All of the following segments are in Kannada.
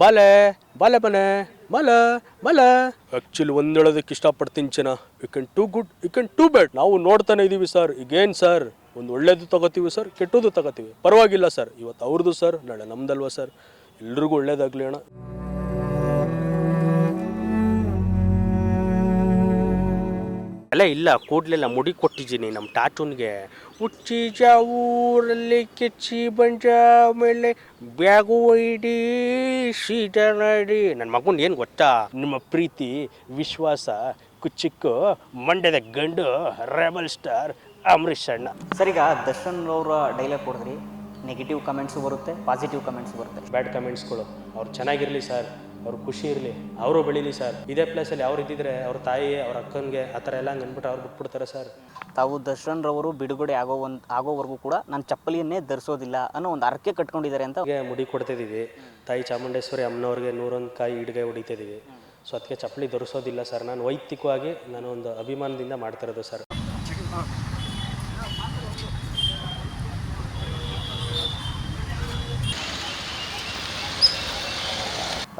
ಬಾಲೆ ಬಾಲೆ ಬಲೆ ಮಲ ಮಲ ಆಕ್ಚುಲಿ ಒಂದ್ ಹೇಳೋದಕ್ಕೆ ಇಷ್ಟಪಡ್ತೀನಿ ಚೆನ್ನ. You can to good you can to bad ನಾವು ನೋಡ್ತಾನೆ ಇದೀವಿ ಸರ್ ಈಗೇನು ಸರ್ ಒಂದು ಒಳ್ಳೇದು ತಗೋತೀವಿ ಸರ್ ಕೆಟ್ಟದ್ದು ತಗೋತೀವಿ. ಪರವಾಗಿಲ್ಲ ಸರ್ ಇವತ್ತು ಅವ್ರದ್ದು ಸರ್ ನಾಳೆ ನಮ್ದಲ್ವಾ ಸರ್ ಎಲ್ರಿಗೂ ಒಳ್ಳೇದಾಗ್ಲಿ ಅಣ್ಣ. ಅಲ್ಲ ಇಲ್ಲ ಕೂಡ್ಲಿಲ್ಲ ಮುಡಿ ಕೊಟ್ಟಿದ್ದೀನಿ ನಮ್ಮ ಟಾಟೂನ್ಗೆ. ಹುಚ್ಚಿ ಊರಲ್ಲಿ ಕೆಚ್ಚಿ ಬಂಜ ಮೇಲೆ ಬ್ಯಾಗು ಒಯ್ಡಿ ಸೀಟ ನಡಿ. ನನ್ನ ಮಗನ ಏನು ಗೊತ್ತಾ? ನಿಮ್ಮ ಪ್ರೀತಿ ವಿಶ್ವಾಸ ಕುಚ್ಚಿಕ್ಕು ಮಂಡ್ಯದ ಗಂಡು ರೆಬಲ್ ಸ್ಟಾರ್ ಅಂಬರೀಷ್ ಅಣ್ಣ. ಸರ್ ಈಗ ದರ್ಶನ್ ಅವರ ಡೈಲಾಗ್ ಕೊಡಿದ್ರಿ ನೆಗೆಟಿವ್ ಕಮೆಂಟ್ಸು ಬರುತ್ತೆ ಪಾಸಿಟಿವ್ ಕಮೆಂಟ್ಸು ಬರುತ್ತೆ. ಬ್ಯಾಡ್ ಕಮೆಂಟ್ಸ್ಗಳು ಅವ್ರು ಚೆನ್ನಾಗಿರಲಿ ಸರ್. ಅವ್ರು ಖುಷಿ ಇರಲಿ. ಅವರು ಬೆಳೀಲಿ ಸರ್ ಇದೇ ಪ್ಲೇಸಲ್ಲಿ ಅವ್ರು ಇದ್ದಿದ್ರೆ ಅವ್ರ ತಾಯಿ ಅವ್ರ ಅಕ್ಕನಿಗೆ ಆ ಥರ ಎಲ್ಲ ಅಂದ್ಬಿಟ್ಟು ಅವ್ರು ಬಿಟ್ಬಿಡ್ತಾರೆ ಸರ್ ತಾವು ದರ್ಶನ್ರವರು ಬಿಡುಗಡೆ ಆಗೋ ಒಂದು ಆಗೋವರೆಗೂ ಕೂಡ ನಾನು ಚಪ್ಪಲಿಯನ್ನೇ ಧರಿಸೋದಿಲ್ಲ ಅನ್ನೋ ಒಂದು ಅರಕೆ ಕಟ್ಕೊಂಡಿದ್ದಾರೆ ಅಂತ ಅವ್ರಿಗೆ ಮುಡಿ ಕೊಡ್ತಿದ್ದೀವಿ ತಾಯಿ ಚಾಮುಂಡೇಶ್ವರಿ ಅಮ್ಮನವ್ರಿಗೆ ನೂರೊಂದು ಕಾಯಿ ಇಡ್ಗೆ ಹೊಡಿತಿದ್ದೀವಿ ಸೊ ಅದಕ್ಕೆ ಚಪ್ಪಲಿ ಧರಿಸೋದಿಲ್ಲ ಸರ್ ನಾನು ವೈಯಕ್ತಿಕವಾಗಿ ನಾನು ಒಂದು ಅಭಿಮಾನದಿಂದ ಮಾಡ್ತಿರೋದು ಸರ್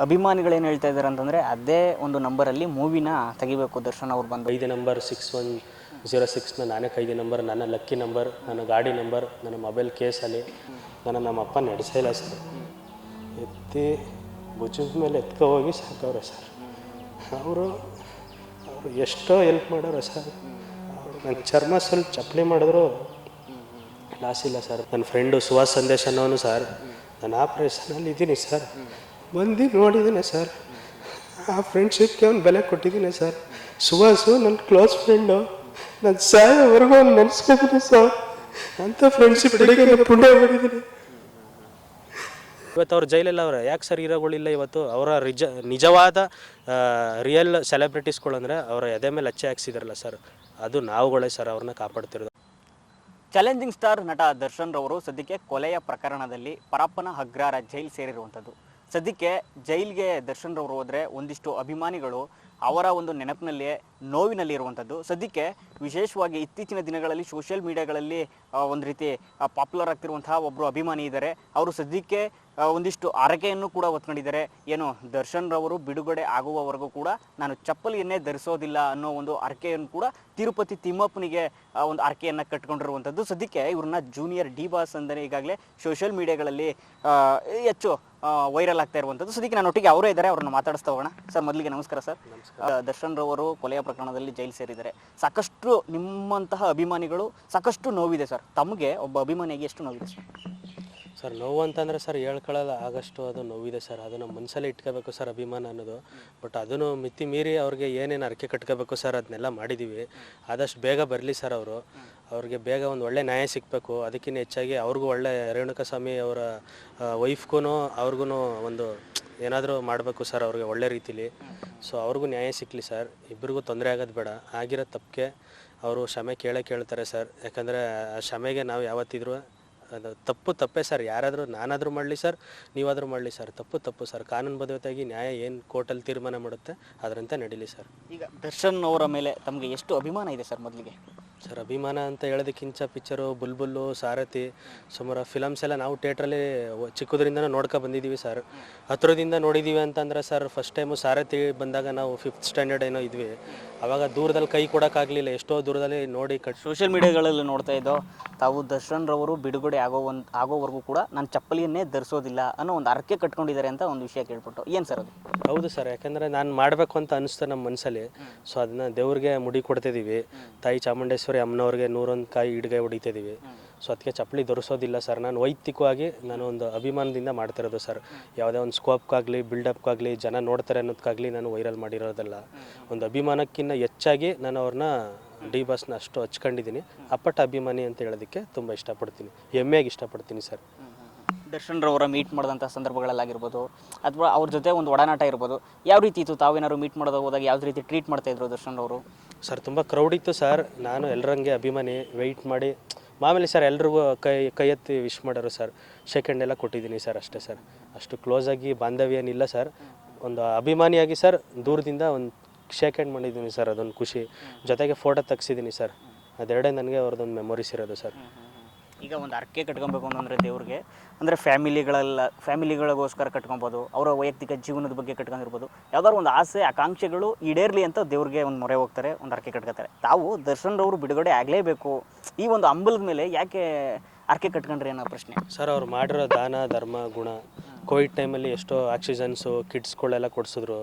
ಅಭಿಮಾನಿಗಳೇನು ಹೇಳ್ತಾ ಇದ್ದಾರೆ ಅಂತಂದರೆ ಅದೇ ಒಂದು ನಂಬರಲ್ಲಿ ಮೂವಿನ ತೆಗಿಬೇಕು ದರ್ಶನ್ ಅವ್ರು ಬಂದು. ಐದು ನಂಬರ್ ಸಿಕ್ಸ್ ಒನ್ ಜೀರೋ ಸಿಕ್ಸ್ನ ನಾನೇ ಕೈದಿ ನಂಬರ್, ನನ್ನ ಲಕ್ಕಿ ನಂಬರ್, ನನ್ನ ಗಾಡಿ ನಂಬರ್, ನನ್ನ ಮೊಬೈಲ್ ಕೇಸಲ್ಲಿ ನನ್ನ ನಮ್ಮ ಅಪ್ಪ ನಡೆಸೇ ಸರ್. ಎತ್ತಿ ಭುಜದ ಮೇಲೆ ಎತ್ಕೊ ಹೋಗಿ ಸಾಕವ್ರೆ ಸರ್. ಅವರು ಅವರು ಎಷ್ಟೋ ಹೆಲ್ಪ್ ಮಾಡೋರು ಸರ್. ನನ್ನ ಚರ್ಮ ಸ್ವಲ್ಪ ಚಪ್ಪಲಿ ಮಾಡಿದ್ರು. ಲಾಸ್ ಇಲ್ಲ ಸರ್. ನನ್ನ ಫ್ರೆಂಡು ಸುಹಾಸ್ ಸಂದೇಶ್ ಅನ್ನೋನು ಸರ್. ನಾನು ಆಪ್ರೇಷನಲ್ಲಿ ಇದ್ದೀನಿ ಸರ್. ಬಂದು ನೋಡಿದ್ದೀನಿ ಸರ್. ಆ ಫ್ರೆಂಡ್ಶಿಪ್ಗೆ ಅವ್ನು ಬೆಲೆ ಕೊಟ್ಟಿದ್ದೀನಿ ಸರ್. ಸುಹಾಸು ನನ್ನ ಕ್ಲೋಸ್ ಫ್ರೆಂಡು ನಾನು ಸಾಯೋವರೆಗೂ ಅವ್ನು ನೆನೆಸ್ಕೊತೀನಿ ಸರ್. ಅಂತ ಫ್ರೆಂಡ್ಶಿಪ್ ಪುಣ್ಯ ಮಾಡಿದ್ದೀನಿ. ಇವತ್ತು ಅವ್ರ ಜೈಲಲ್ಲಿ ಅವ್ರೆ. ಯಾಕೆ ಸರ್ ಹೀರೋಗಳಿಲ್ಲ ಇವತ್ತು? ಅವರ ರಿಜ ನಿಜವಾದ ರಿಯಲ್ ಸೆಲೆಬ್ರಿಟೀಸ್ಗಳು ಅಂದರೆ ಅವರ ಎದೆ ಮೇಲೆ ಅಚ್ಚೆ ಹಾಕ್ಸಿದಾರಲ್ಲ ಸರ್. ಅದು ನಾವುಗಳೇ ಸರ್ ಅವ್ರನ್ನ ಕಾಪಾಡ್ತಿರೋದು. ಚಾಲೆಂಜಿಂಗ್ ಸ್ಟಾರ್ ನಟ ದರ್ಶನ್ ರವರು ಸದ್ಯಕ್ಕೆ ಕೊಲೆಯ ಪ್ರಕರಣದಲ್ಲಿ ಪರಪ್ಪನ ಹಗ್ರಾರ ಜೈಲ್ ಸೇರಿರುವಂಥದ್ದು. ಸದ್ಯಕ್ಕೆ ಜೈಲ್ಗೆ ದರ್ಶನ್ ರವರು ಹೋದರೆ ಒಂದಿಷ್ಟು ಅಭಿಮಾನಿಗಳು ಅವರ ಒಂದು ನೆನಪಿನಲ್ಲಿಯೇ ನೋವಿನಲ್ಲಿ ಇರುವಂಥದ್ದು ಸದ್ಯಕ್ಕೆ ವಿಶೇಷವಾಗಿ ಇತ್ತೀಚಿನ ದಿನಗಳಲ್ಲಿ ಸೋಷಿಯಲ್ ಮೀಡಿಯಾಗಳಲ್ಲಿ ಒಂದು ರೀತಿ ಪಾಪ್ಯುಲರ್ ಆಗ್ತಿರುವಂತಹ ಒಬ್ಬರು ಅಭಿಮಾನಿ ಇದ್ದಾರೆ ಅವರು ಸದ್ಯಕ್ಕೆ ಒಂದಿಷ್ಟು ಹರಕೆಯನ್ನು ಕೂಡ ಹೊತ್ಕೊಂಡಿದ್ದಾರೆ. ಏನು ದರ್ಶನ್ ರವರು ಬಿಡುಗಡೆ ಆಗುವವರೆಗೂ ಕೂಡ ನಾನು ಚಪ್ಪಲಿಯನ್ನೇ ಧರಿಸೋದಿಲ್ಲ ಅನ್ನೋ ಒಂದು ಹರಕೆಯನ್ನು ಕೂಡ ತಿರುಪತಿ ತಿಮ್ಮಪ್ಪನಿಗೆ ಒಂದು ಹರಕೆಯನ್ನು ಕಟ್ಕೊಂಡಿರುವಂಥದ್ದು. ಸದ್ಯಕ್ಕೆ ಇವ್ರನ್ನ ಜೂನಿಯರ್ ಡಿ ಬಾಸ್ ಅಂದರೆ ಈಗಾಗಲೇ ಸೋಷಿಯಲ್ ಮೀಡಿಯಾಗಳಲ್ಲಿ ಹೆಚ್ಚು ವೈರಲ್ ಆಗ್ತಾ ಇರುವಂಥದ್ದು. ಸದ್ಯಕ್ಕೆ ನಾನು ಒಟ್ಟಿಗೆ ಅವರೇ ಇದ್ದಾರೆ ಅವ್ರನ್ನ ಮಾತಾಡಿಸ್ತಾ ಹೋಗೋಣ. ಸರ್ ಮೊದಲಿಗೆ ನಮಸ್ಕಾರ ಸರ್. ದರ್ಶನ್ ರವರು ಕೊಲೆಯ ಪ್ರಕರಣದಲ್ಲಿ ಜೈಲು ಸೇರಿದ್ದಾರೆ. ಸಾಕಷ್ಟು ನಿಮ್ಮಂತಹ ಅಭಿಮಾನಿಗಳು ಸಾಕಷ್ಟು ನೋವಿದೆ ಸರ್. ತಮಗೆ ಒಬ್ಬ ಅಭಿಮಾನಿಯಾಗಿ ಎಷ್ಟು ನೋವಿದೆ ಸರ್? ಸರ್, ನೋವು ಅಂತಂದರೆ ಸರ್ ಹೇಳ್ಕೊಳ್ಳಲ್ಲ, ಆಗಷ್ಟು ಅದು ನೋವಿದೆ ಸರ್. ಅದು ನಮ್ಮ ಮನಸ್ಸಲ್ಲೇ ಇಟ್ಕೋಬೇಕು ಸರ್ ಅಭಿಮಾನ ಅನ್ನೋದು. ಬಟ್ ಅದನ್ನು ಮಿತಿ ಮೀರಿ ಅವ್ರಿಗೆ ಏನೇನು ಅರಕೆ ಕಟ್ಕೋಬೇಕು ಸರ್ ಅದನ್ನೆಲ್ಲ ಮಾಡಿದ್ದೀವಿ ಆದಷ್ಟು ಬೇಗ ಬರಲಿ ಸರ್ ಅವರು. ಅವ್ರಿಗೆ ಬೇಗ ಒಂದು ಒಳ್ಳೆ ನ್ಯಾಯ ಸಿಗಬೇಕು. ಅದಕ್ಕಿಂತ ಹೆಚ್ಚಾಗಿ ಅವ್ರಿಗೂ ಒಳ್ಳೆ ರೇಣುಕ ಸ್ವಾಮಿ ಅವರ ವೈಫ್ಗೂ ಅವ್ರಿಗೂ ಒಂದು ಏನಾದರೂ ಮಾಡಬೇಕು ಸರ್ ಅವ್ರಿಗೆ ಒಳ್ಳೆ ರೀತಿಲಿ. ಸೊ ಅವ್ರಿಗೂ ನ್ಯಾಯ ಸಿಕ್ಕಲಿ ಸರ್. ಇಬ್ಬರಿಗೂ ತೊಂದರೆ ಆಗೋದು ಬೇಡ. ಆಗಿರೋ ತಪ್ಪಿಗೆ ಅವರು ಕ್ಷಮೆ ಕೇಳೇ ಕೇಳ್ತಾರೆ ಸರ್. ಯಾಕಂದರೆ ಆ ಕ್ಷಮೆಗೆ ನಾವು ಯಾವತ್ತಿದ್ರೂ ಅದು ತಪ್ಪು ತಪ್ಪೇ ಸರ್, ಯಾರಾದರೂ ನಾನಾದರೂ ಮಾಡಲಿ ಸರ್, ನೀವಾದರೂ ಮಾಡಲಿ ಸರ್, ತಪ್ಪು ತಪ್ಪು ಸರ್, ಕಾನೂನು ಬದ್ಧತೆಯಾಗಿ ನ್ಯಾಯ ಏನು ಕೋರ್ಟಲ್ಲಿ ತೀರ್ಮಾನ ಮಾಡುತ್ತೆ ಅದರಂತೆ ನಡೀಲಿ ಸರ್. ಈಗ ದರ್ಶನ್ ಅವರ ಮೇಲೆ ತಮಗೆ ಎಷ್ಟು ಅಭಿಮಾನ ಇದೆ ಸರ್ ಮೊದಲಿಗೆ? ಸರ್ ಅಭಿಮಾನ ಅಂತ ಹೇಳೋದಕ್ಕಿಂತ ಪಿಕ್ಚರು ಬುಲ್ಬುಲ್ಲು ಸಾರಥಿ ಸುಮಾರು ಫಿಲಮ್ಸ್ ಎಲ್ಲ ನಾವು ಥಿಯೇಟ್ರಲ್ಲಿ ಚಿಕ್ಕದ್ರಿಂದ ನೋಡ್ಕೊ ಬಂದಿದ್ದೀವಿ ಸರ್. ಹತ್ರದಿಂದ ನೋಡಿದ್ದೀವಿ ಅಂತಂದ್ರೆ ಸರ್ ಫಸ್ಟ್ ಟೈಮು ಸಾರಥಿ ಬಂದಾಗ ನಾವು ಫಿಫ್ತ್ ಸ್ಟ್ಯಾಂಡರ್ಡ್ ಏನೋ ಇದ್ವಿ. ಅವಾಗ ದೂರದಲ್ಲಿ ಕೈ ಕೊಡೋಕ್ಕಾಗಲಿಲ್ಲ ಎಷ್ಟೋ ದೂರದಲ್ಲಿ ನೋಡಿ ಕಟ್ ಸೋಷಿಯಲ್ ಮೀಡಿಯಾಗಳಲ್ಲಿ ನೋಡ್ತಾ ಇದ್ದೋ ತಾವು ದರ್ಶನ್ ರವರು ಬಿಡುಗಡೆ ಆಗೋ ಒಂದು ಆಗೋವರೆಗೂ ಕೂಡ ನಾನು ಚಪ್ಪಲಿಯನ್ನೇ ಧರಿಸೋದಿಲ್ಲ ಅನ್ನೋ ಒಂದು ಅರ್ಕೆ ಕಟ್ಕೊಂಡಿದ್ದಾರೆ ಅಂತ ಒಂದು ವಿಷಯ ಕೇಳ್ಬಿಟ್ಟು ಏನು ಸರ್ ಅದು? ಹೌದು ಸರ್ ಯಾಕಂದರೆ ನಾನು ಮಾಡಬೇಕು ಅಂತ ಅನಿಸ್ತು ನಮ್ಮ ಮನಸ್ಸಲ್ಲಿ ಸೊ ಅದನ್ನ ದೇವ್ರಿಗೆ ಮುಡಿ ಕೊಡ್ತಿದ್ದೀವಿ. ತಾಯಿ ಚಾಮುಂಡೇಶ್ವರಿ ಅಮ್ಮನವ್ರಿಗೆ ನೂರೊಂದು ಕಾಯಿ ಇಡ್ಗೆ ಹೊಡಿತಿದ್ದೀವಿ ಸೊ ಅದಕ್ಕೆ ಚಪ್ಪಲಿ ಧರಿಸೋದಿಲ್ಲ ಸರ್ ನಾನು ವೈಯಕ್ತಿಕವಾಗಿ ನಾನು ಒಂದು ಅಭಿಮಾನದಿಂದ ಮಾಡ್ತಿರೋದು ಸರ್ ಯಾವುದೇ ಒಂದು ಸ್ಕೋಪ್ಗಾಗಲಿ ಬಿಲ್ಡಪ್ಗಾಗಲಿ ಜನ ನೋಡ್ತಾರೆ ಅನ್ನೋದಕ್ಕಾಗಲಿ ನಾನು ವೈರಲ್ ಮಾಡಿರೋದಲ್ಲ. ಒಂದು ಅಭಿಮಾನಕ್ಕಿಂತ ಹೆಚ್ಚಾಗಿ ನಾನು ಅವ್ರನ್ನ ಡಿ ಬಾಸ್ನ ಅಷ್ಟು ಹಚ್ಕೊಂಡಿದ್ದೀನಿ ಅಪ್ಪಟ ಅಭಿಮಾನಿ ಅಂತ ಹೇಳೋದಕ್ಕೆ ತುಂಬ ಇಷ್ಟಪಡ್ತೀನಿ. ಹೆಮ್ಮೆಯಾಗಿ ಇಷ್ಟಪಡ್ತೀನಿ ಸರ್ ದರ್ಶನ್ ರವರ ಮೀಟ್ ಮಾಡಿದಂಥ ಸಂದರ್ಭಗಳಲ್ಲಾಗಿರ್ಬೋದು ಅಥವಾ ಅವ್ರ ಜೊತೆ ಒಂದು ಒಡನಾಟ ಇರ್ಬೋದು, ಯಾವ ರೀತಿ ಇತ್ತು? ತಾವೇನಾದ್ರು ಮೀಟ್ ಮಾಡೋದಾಗ ಹೋದಾಗ ಯಾವ ರೀತಿ ಟ್ರೀಟ್ ಮಾಡ್ತಾ ಇದ್ರು ದರ್ಶನ್ ಅವರು ಸರ್, ತುಂಬ ಕ್ರೌಡ್ ಇತ್ತು ಸರ್. ನಾನು ಎಲ್ಲರಂಗೆ ಅಭಿಮಾನಿ ವೆಯ್ಟ್ ಮಾಡಿ, ಮಾಮೂಲಿ ಸರ್, ಎಲ್ರಿಗೂ ಕೈ ಕೈ ಎತ್ತಿ ವಿಶ್ ಮಾಡೋರು ಸರ್. ಸೆಕೆಂಡ್ ಎಲ್ಲ ಕೊಟ್ಟಿದ್ದೀನಿ ಸರ್ ಅಷ್ಟೇ ಸರ್. ಅಷ್ಟು ಕ್ಲೋಸ್ ಆಗಿ ಬಾಂಧವ್ಯ ಏನಿಲ್ಲ ಸರ್. ಒಂದು ಅಭಿಮಾನಿಯಾಗಿ ಸರ್, ದೂರದಿಂದ ಒಂದು ಶೇಕ್ ಮಾಡಿದ್ದೀನಿ ಸರ್, ಅದೊಂದು ಖುಷಿ. ಜೊತೆಗೆ ಫೋಟೋ ತೆಗ್ಸಿದ್ದೀನಿ ಸರ್. ಅದೆರಡೇ ನನಗೆ ಅವ್ರದ್ದೊಂದು ಮೆಮೊರೀಸ್ ಇರೋದು ಸರ್. ಈಗ ಒಂದು ಅರ್ಕೆ ಕಟ್ಕೊಬೇಕು ಅಂತಂದರೆ ದೇವ್ರಿಗೆ. ಅಂದರೆ ಫ್ಯಾಮಿಲಿಗಳೆಲ್ಲ ಫ್ಯಾಮಿಲಿಗಳಿಗೋಸ್ಕರ ಕಟ್ಕೊಬೋದು ಅವರ ವೈಯಕ್ತಿಕ ಜೀವನದ ಬಗ್ಗೆ ಕಟ್ಕೊಂಡಿರ್ಬೋದು. ಯಾವ್ದಾದ್ರು ಒಂದು ಆಸೆ ಆಕಾಂಕ್ಷೆಗಳು ಈಡೇರಲಿ ಅಂತ ದೇವ್ರಿಗೆ ಒಂದು ಮೊರೆ ಹೋಗ್ತಾರೆ ಒಂದು ಅರ್ಕೆ ಕಟ್ಕೊತಾರೆ. ತಾವು ದರ್ಶನ್ ರವರು ಬಿಡುಗಡೆ ಆಗಲೇಬೇಕು. ಈ ಒಂದು ಅಂಬಲದ ಮೇಲೆ ಯಾಕೆ ಅರ್ಕೆ ಕಟ್ಕೊಂಡ್ರಿ ಅನ್ನೋ ಪ್ರಶ್ನೆ. ಸರ್ ಅವ್ರು ಮಾಡಿರೋ ದಾನ ಧರ್ಮ ಗುಣ ಕೋವಿಡ್ ಟೈಮಲ್ಲಿ ಎಷ್ಟೋ ಆಕ್ಸಿಜನ್ಸು ಕಿಟ್ಸ್ಗಳೆಲ್ಲ ಕೊಡಿಸಿದ್ರು.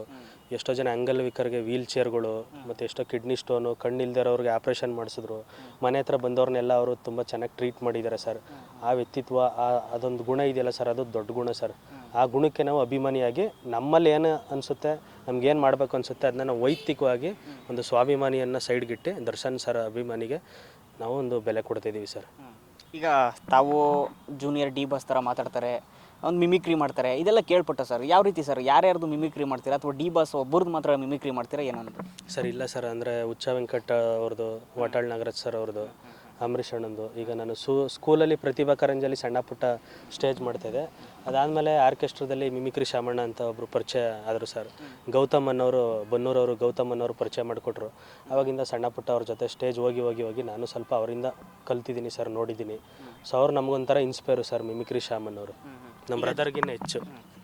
ಎಷ್ಟೋ ಜನ ಅಂಗಲ್ವಿಕರಿಗೆ ವೀಲ್ ಚೇರ್ಗಳು ಮತ್ತು ಎಷ್ಟೋ ಕಿಡ್ನಿ ಸ್ಟೋನು, ಕಣ್ಣಿಲ್ದಿರೋರಿಗೆ ಆಪ್ರೇಷನ್ ಮಾಡಿಸಿದ್ರು. ಮನೆ ಹತ್ರ ಬಂದವ್ರನ್ನೆಲ್ಲ ಅವರು ತುಂಬ ಚೆನ್ನಾಗಿ ಟ್ರೀಟ್ ಮಾಡಿದ್ದಾರೆ ಸರ್. ಆ ವ್ಯಕ್ತಿತ್ವ, ಆ ಅದೊಂದು ಗುಣ ಇದೆಯಲ್ಲ ಸರ್, ಅದು ದೊಡ್ಡ ಗುಣ ಸರ್. ಆ ಗುಣಕ್ಕೆ ನಾವು ಅಭಿಮಾನಿಯಾಗಿ ನಮ್ಮಲ್ಲಿ ಏನು ಅನಿಸುತ್ತೆ ನಮ್ಗೇನು ಮಾಡಬೇಕು ಅನಿಸುತ್ತೆ ಅದನ್ನ ನಾವು ವೈಯಕ್ತಿಕವಾಗಿ ಒಂದು ಸ್ವಾಭಿಮಾನಿಯನ್ನು ಸೈಡ್ಗಿಟ್ಟು ದರ್ಶನ್ ಸರ್ ಅಭಿಮಾನಿಗೆ ನಾವು ಒಂದು ಬೆಲೆ ಕೊಡ್ತಿದ್ದೀವಿ ಸರ್. ಈಗ ತಾವು ಜೂನಿಯರ್ ಡಿ ಬಸ್ ಥರ ಮಾತಾಡ್ತಾರೆ ಒಂದು ಮಿಮಿಕ್ರಿ ಮಾಡ್ತಾರೆ. ಇದೆಲ್ಲ ಕೇಳ್ಪಟ್ಟ ಸರ್ ಯಾವ ರೀತಿ ಸರ್ ಯಾರ್ಯಾರ್ದು ಮಿಮಿಕ್ರಿ ಮಾಡ್ತೀರಾ? ಅಥವಾ ಡಿ ಬಸ್ ಒಬ್ಬರದ್ದು ಮಾತ್ರ ಮಿಮಿಕ್ರಿ ಮಾಡ್ತೀರಾ? ಏನೋ ಸರ್ ಇಲ್ಲ ಸರ್ ಅಂದರೆ ಹುಚ್ಚ ವೆಂಕಟ ಅವ್ರದ್ದು ವಾಟಾಳ್ ನಾಗರಾಜ್ ಸರ್ ಅವ್ರದ್ದು ಅಂಬರೀಷ್ ಅಣ್ಣಂದು. ಈಗ ನಾನು ಸೂ ಸ್ಕೂಲಲ್ಲಿ ಪ್ರತಿಭಾ ಕಾರಂಜಲ್ಲಿ ಸಣ್ಣ ಪುಟ್ಟ ಸ್ಟೇಜ್ ಮಾಡ್ತಾಯಿದ್ದೆ ಅದಾದಮೇಲೆ ಆರ್ಕೆಸ್ಟ್ರಾದಲ್ಲಿ ಮಿಮಿಕ್ರಿ ಶಾಮಣ್ಣ ಅಂತ ಒಬ್ಬರು ಪರಿಚಯ ಆದರು ಸರ್ ಗೌತಮ್ ಅನ್ನೋರು ಬನ್ನೂರವರು ಗೌತಮ್ ಅನ್ನೋರು ಪರಿಚಯ ಮಾಡಿಕೊಟ್ರು. ಅವಾಗಿಂದ ಸಣ್ಣ ಪುಟ್ಟ ಅವ್ರ ಜೊತೆ ಸ್ಟೇಜ್ ಹೋಗಿ ಹೋಗಿ ಹೋಗಿ ನಾನು ಸ್ವಲ್ಪ ಅವರಿಂದ ಕಲ್ತಿದ್ದೀನಿ ಸರ್ ನೋಡಿದ್ದೀನಿ. ಸೊ ಅವ್ರು ನಮಗೊಂಥರ ಇನ್ಸ್ಪೈರು ಸರ್ ಮಿಮಿಕ್ರಿ ಶಾಮಣ್ಣವರು. ನಮ್ಮ ಬ್ರದರ್ಗಿನ್ನ ಹೆಚ್ಚು.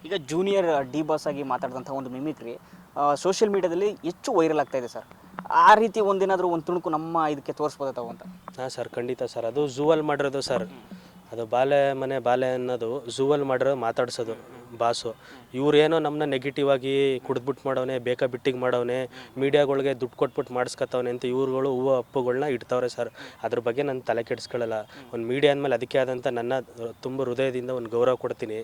ಈಗ ಜೂನಿಯರ್ ಡಿ ಬಾಸ್ ಆಗಿ ಮಾತಾಡಿದಂಥ ಒಂದು ಮಿಮಿಕ್ರಿ ಸೋಷಿಯಲ್ ಮೀಡಿಯಾದಲ್ಲಿ ಹೆಚ್ಚು ವೈರಲ್ ಆಗ್ತಾ ಇದೆ ಸರ್ ಆ ರೀತಿ ಒಂದೇನಾದರೂ ಒಂದು ತುಣುಕು ನಮ್ಮ ಇದಕ್ಕೆ ತೋರಿಸ್ಬೋದ ತಾವು ಅಂತ? ಹಾಂ ಸರ್ ಖಂಡಿತ ಸರ್ ಅದು ಝೂವಲ್ಲಿ ಮಾಡಿರೋದು ಸರ್ ಅದು ಬಾಲೆ ಮನೆ ಬಾಲೆ ಅನ್ನೋದು ಝೂವಲ್ಲಿ ಮಾಡಿರೋ ಮಾತಾಡ್ಸೋದು ಬಾಸು ಇವ್ರೇನೋ ನಮ್ಮನ್ನ ನೆಗೆಟಿವ್ ಆಗಿ ಕುಡಿದ್ಬಿಟ್ಟು ಮಾಡವನೆ, ಬೇಕಾ ಬಿಟ್ಟಿಗೆ ಮಾಡವನೆ ಮೀಡಿಯಾಗಳಿಗೆ ದುಡ್ಡು ಕೊಟ್ಬಿಟ್ಟು ಮಾಡಿಸ್ಕೊತವನೆ ಅಂತ ಇವ್ರುಗಳು ಹೂವು ಅಪ್ಪುಗಳನ್ನ ಇಡ್ತಾವ್ರೆ ಸರ್. ಅದ್ರ ಬಗ್ಗೆ ನಾನು ತಲೆ ಕೆಡಿಸ್ಕೊಳ್ಳಲ್ಲ ಒಂದು ಮೀಡಿಯಾ ಅಂದಮೇಲೆ ಅದಕ್ಕೆ ಆದಂಥ ನನ್ನ ತುಂಬ ಹೃದಯದಿಂದ ಒಂದು ಗೌರವ ಕೊಡ್ತೀನಿ.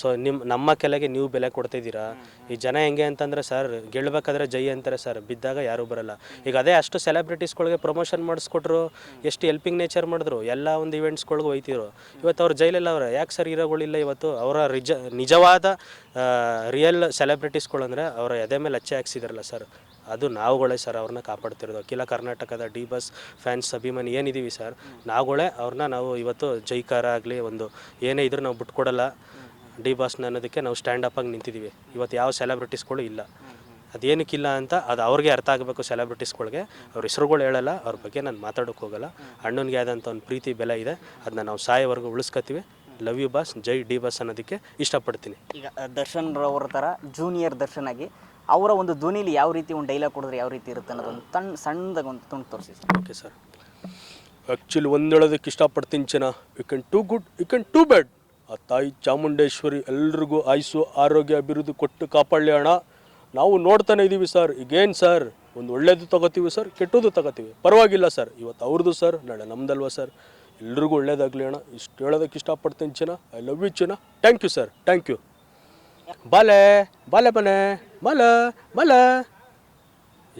ಸೊ ನಿಮ್ಮ ನಮ್ಮ ಕೆಲೆಗೆ ನೀವು ಬೆಲೆ ಕೊಡ್ತಿದ್ದೀರಾ? ಈ ಜನ ಹೆಂಗೆ ಅಂತಂದರೆ ಸರ್, ಗೆಲ್ಬೇಕಾದ್ರೆ ಜೈ ಅಂತಾರೆ ಸರ್. ಬಿದ್ದಾಗ ಯಾರೂ ಬರಲ್ಲ. ಈಗ ಅದೇ ಅಷ್ಟು ಸೆಲೆಬ್ರಿಟೀಸ್ಗಳಿಗೆ ಪ್ರಮೋಷನ್ ಮಾಡಿಸ್ಕೊಟ್ರು, ಎಷ್ಟು ಹೆಲ್ಪಿಂಗ್ ನೇಚರ್ ಮಾಡಿದ್ರು, ಎಲ್ಲ ಒಂದು ಇವೆಂಟ್ಸ್ಗಳ್ಗೆ ಹೋಯ್ತಿದ್ರು. ಇವತ್ತು ಅವ್ರು ಜೈಲಲ್ಲಿ ಅವ್ರೆ. ಯಾಕೆ ಸರ್ ಇರೋಗಳಿಲ್ಲ ಇವತ್ತು? ಅವರ ರಿಜ, ನಿಜವಾದ ರಿಯಲ್ ಸೆಲೆಬ್ರಿಟೀಸ್ಗಳಂದರೆ ಅವರ ಎದೆ ಮೇಲೆ ಹಚ್ಚೆ ಹಾಕ್ಸಿದಾರಲ್ಲ ಸರ್ ಅದು ನಾವುಗಳೇ ಸರ್ ಅವ್ರನ್ನ ಕಾಪಾಡ್ತಿರೋದು. ಅಖಿಲ ಕರ್ನಾಟಕದ ಡಿ ಬಸ್ ಫ್ಯಾನ್ಸ್ ಅಭಿಮಾನಿ ಏನಿದ್ದೀವಿ ಸರ್ ನಾವುಗಳೇ ಅವ್ರನ್ನ ನಾವು ಇವತ್ತು ಜೈಕಾರ ಆಗಲಿ ಒಂದು ಏನೇ ಇದ್ರೂ ನಾವು ಬಿಟ್ಕೊಡಲ್ಲ ಡಿ ಬಾಸ್ನ ಅನ್ನೋದಕ್ಕೆ ನಾವು ಸ್ಟ್ಯಾಂಡ್ ಅಪ್ ಆಗಿ ನಿಂತಿದ್ದೀವಿ ಇವತ್ತು ಯಾವ ಸೆಲೆಬ್ರಿಟೀಸ್ಗಳು ಇಲ್ಲ. ಅದೇನಕ್ಕಿಲ್ಲ ಅಂತ ಅದು ಅವ್ರಿಗೆ ಅರ್ಥ ಆಗಬೇಕು ಸೆಲೆಬ್ರಿಟೀಸ್ಗಳಿಗೆ ಅವ್ರ ಹೆಸರುಗಳು ಹೇಳಲ್ಲ, ಅವ್ರ ಬಗ್ಗೆ ನಾನು ಮಾತಾಡೋಕ್ಕೆ ಹೋಗಲ್ಲ. ಅಣ್ಣನಿಗೆ ಆದಂಥ ಒಂದು ಪ್ರೀತಿ, ಬೆಲೆ ಇದೆ. ಅದನ್ನ ನಾವು ಸಾಯೋವರೆಗೂ ಉಳಿಸ್ಕೊತೀವಿ ಲವ್ ಯು ಬಾಸ್ ಜೈ ಡಿ ಬಾಸ್ ಅನ್ನೋದಕ್ಕೆ ಇಷ್ಟಪಡ್ತೀನಿ. ಈಗ ದರ್ಶನ್ ರವರ ಥರ ಜೂನಿಯರ್ ದರ್ಶನ್ ಆಗಿ ಅವರ ಒಂದು ಧ್ವನಿಲಿ ಯಾವ ರೀತಿ ಒಂದು ಡೈಲಾಗ್ ಕೊಡಿದ್ರೆ ಯಾವ ರೀತಿ ಇರುತ್ತೆ ಅನ್ನೋದೊಂದು ತಣ್ಣ ಸಣ್ಣದಾಗ ಒಂದು ತುಂಡು ತೋರಿಸಿ. ಓಕೆ ಸರ್ ಆ್ಯಕ್ಚುಲಿ ಒಂದು ಹೇಳೋದಕ್ಕೆ ಇಷ್ಟಪಡ್ತೀನಿ ಚೆನ್ನ. You can to good you can to bad ಆ ತಾಯಿ ಚಾಮುಂಡೇಶ್ವರಿ ಎಲ್ರಿಗೂ ಆಯುಸು ಆರೋಗ್ಯ ಅಭಿವೃದ್ಧಿ ಕೊಟ್ಟು ಕಾಪಾಡಲಿ ಅಣ್ಣ. ನಾವು ನೋಡ್ತಾನೆ ಇದ್ದೀವಿ ಸರ್ ಈಗೇನು ಸರ್ ಒಂದು ಒಳ್ಳೇದು ತಗೋತೀವಿ ಸರ್ ಕೆಟ್ಟದ್ದು ತಗೋತೀವಿ. ಪರವಾಗಿಲ್ಲ ಸರ್ ಇವತ್ತು ಅವ್ರದ್ದು ಸರ್ ನಾಳೆ ನಮ್ದಲ್ವಾ ಸರ್ ಎಲ್ರಿಗೂ ಒಳ್ಳೇದಾಗಲಿ ಅಣ್ಣ. ಇಷ್ಟು ಹೇಳೋದಕ್ಕೆ ಇಷ್ಟಪಡ್ತೀನಿ ಚೆನ್ನ. ಐ ಲವ್ ಯು ಚೆನ್ನ. Thank you sir thank you ಬಾಲೆ ಬಾಲೆ ಮನೆ, ಮಲ ಮಲ.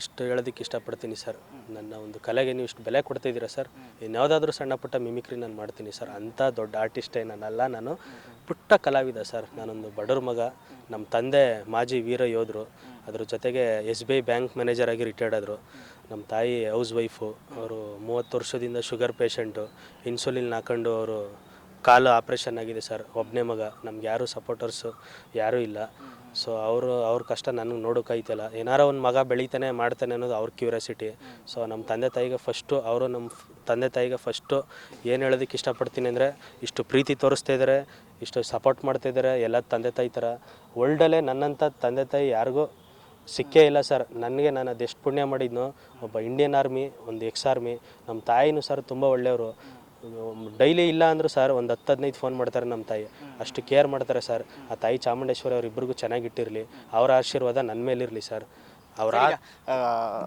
ಇಷ್ಟು ಹೇಳೋದಕ್ಕೆ ಇಷ್ಟಪಡ್ತೀನಿ ಸರ್ ನನ್ನ ಒಂದು ಕಲೆಗೆ ನೀವು ಇಷ್ಟು ಬೆಲೆ ಕೊಡ್ತಿದ್ದೀರಾ ಸರ್ ಇನ್ಯಾವುದಾದ್ರೂ ಸಣ್ಣ ಪುಟ್ಟ ಮಿಮಿಕ್ರಿ ನಾನು ಮಾಡ್ತೀನಿ ಸರ್ ಅಂಥ ದೊಡ್ಡ ಆರ್ಟಿಸ್ಟೇ ನಾನಲ್ಲ ನಾನು ಪುಟ್ಟ ಕಲಾವಿದ ಸರ್ ನಾನೊಂದು ಬಡವ್ರ ಮಗ. ನಮ್ಮ ತಂದೆ ಮಾಜಿ ವೀರ ಯೋಧರು. ಅದ್ರ ಜೊತೆಗೆ S B I bank manager ಆಗಿ ರಿಟೈರ್ಡ್ ಆದರು. ನಮ್ಮ ತಾಯಿ ಹೌಸ್ ವೈಫು, ಅವರು ಮೂವತ್ತು ವರ್ಷದಿಂದ ಶುಗರ್ ಪೇಷಂಟು, ಇನ್ಸುಲಿನ್ ಹಾಕೊಂಡು ಅವರು ಕಾಲು ಆಪ್ರೇಷನ್ ಆಗಿದೆ ಸರ್ ಒಬ್ಬನೇ ಮಗ, ನಮ್ಗೆ ಯಾರು ಸಪೋರ್ಟರ್ಸು ಯಾರೂ ಇಲ್ಲ. ಸೊ ಅವರು, ಅವ್ರ ಕಷ್ಟ ನನಗೆ ನೋಡೋಕ್ಕಾಯ್ತಲ್ಲ ಏನಾರ ಒಂದು ಮಗ ಬೆಳಿತಾನೆ, ಮಾಡ್ತಾನೆ ಅನ್ನೋದು ಅವ್ರ ಕ್ಯೂರಿಯಾಸಿಟಿ ಸೊ ನಮ್ಮ ತಂದೆ ತಾಯಿಗೆ ಫಸ್ಟು ಅವರು ನಮ್ಮ ತಂದೆ ತಾಯಿಗೆ ಫಸ್ಟು ಏನು ಹೇಳೋದಕ್ಕೆ ಇಷ್ಟಪಡ್ತೀನಿ ಅಂದರೆ, ಇಷ್ಟು ಪ್ರೀತಿ ತೋರಿಸ್ತಾ ಇದ್ದಾರೆ ಇಷ್ಟು ಸಪೋರ್ಟ್ ಮಾಡ್ತಾ ಇದ್ದಾರೆ ಎಲ್ಲ ತಂದೆ ತಾಯಿ ಥರ. ವರ್ಲ್ಡಲ್ಲೇ ನನ್ನಂಥ ತಂದೆ ತಾಯಿ ಯಾರಿಗೂ ಸಿಕ್ಕೇ ಇಲ್ಲ ಸರ್. ನನಗೆ ನಾನು ಅದೆಷ್ಟು ಪುಣ್ಯ ಮಾಡಿದ್ನೋ ಒಬ್ಬ ಇಂಡಿಯನ್ ಆರ್ಮಿ ಒಂದು ಎಕ್ಸ್ ಆರ್ಮಿ ನಮ್ಮ ತಾಯಿನೂ ಸರ್ ತುಂಬ ಒಳ್ಳೆಯವರು. ಡೈಲಿ ಇಲ್ಲ ಅಂದರೂ ಸರ್ ಒಂದು ಹತ್ತು ಹದಿನೈದು ಫೋನ್ ಮಾಡ್ತಾರೆ ನಮ್ಮ ತಾಯಿ. ಅಷ್ಟು ಕೇರ್ ಮಾಡ್ತಾರೆ ಸರ್. ಆ ತಾಯಿ ಚಾಮುಂಡೇಶ್ವರಿ ಅವರಿಬ್ಬರಿಗೂ ಚೆನ್ನಾಗಿಟ್ಟಿರಲಿ ಅವರ ಆಶೀರ್ವಾದ ನನ್ನ ಮೇಲಿರಲಿ ಸರ್. ಅವರ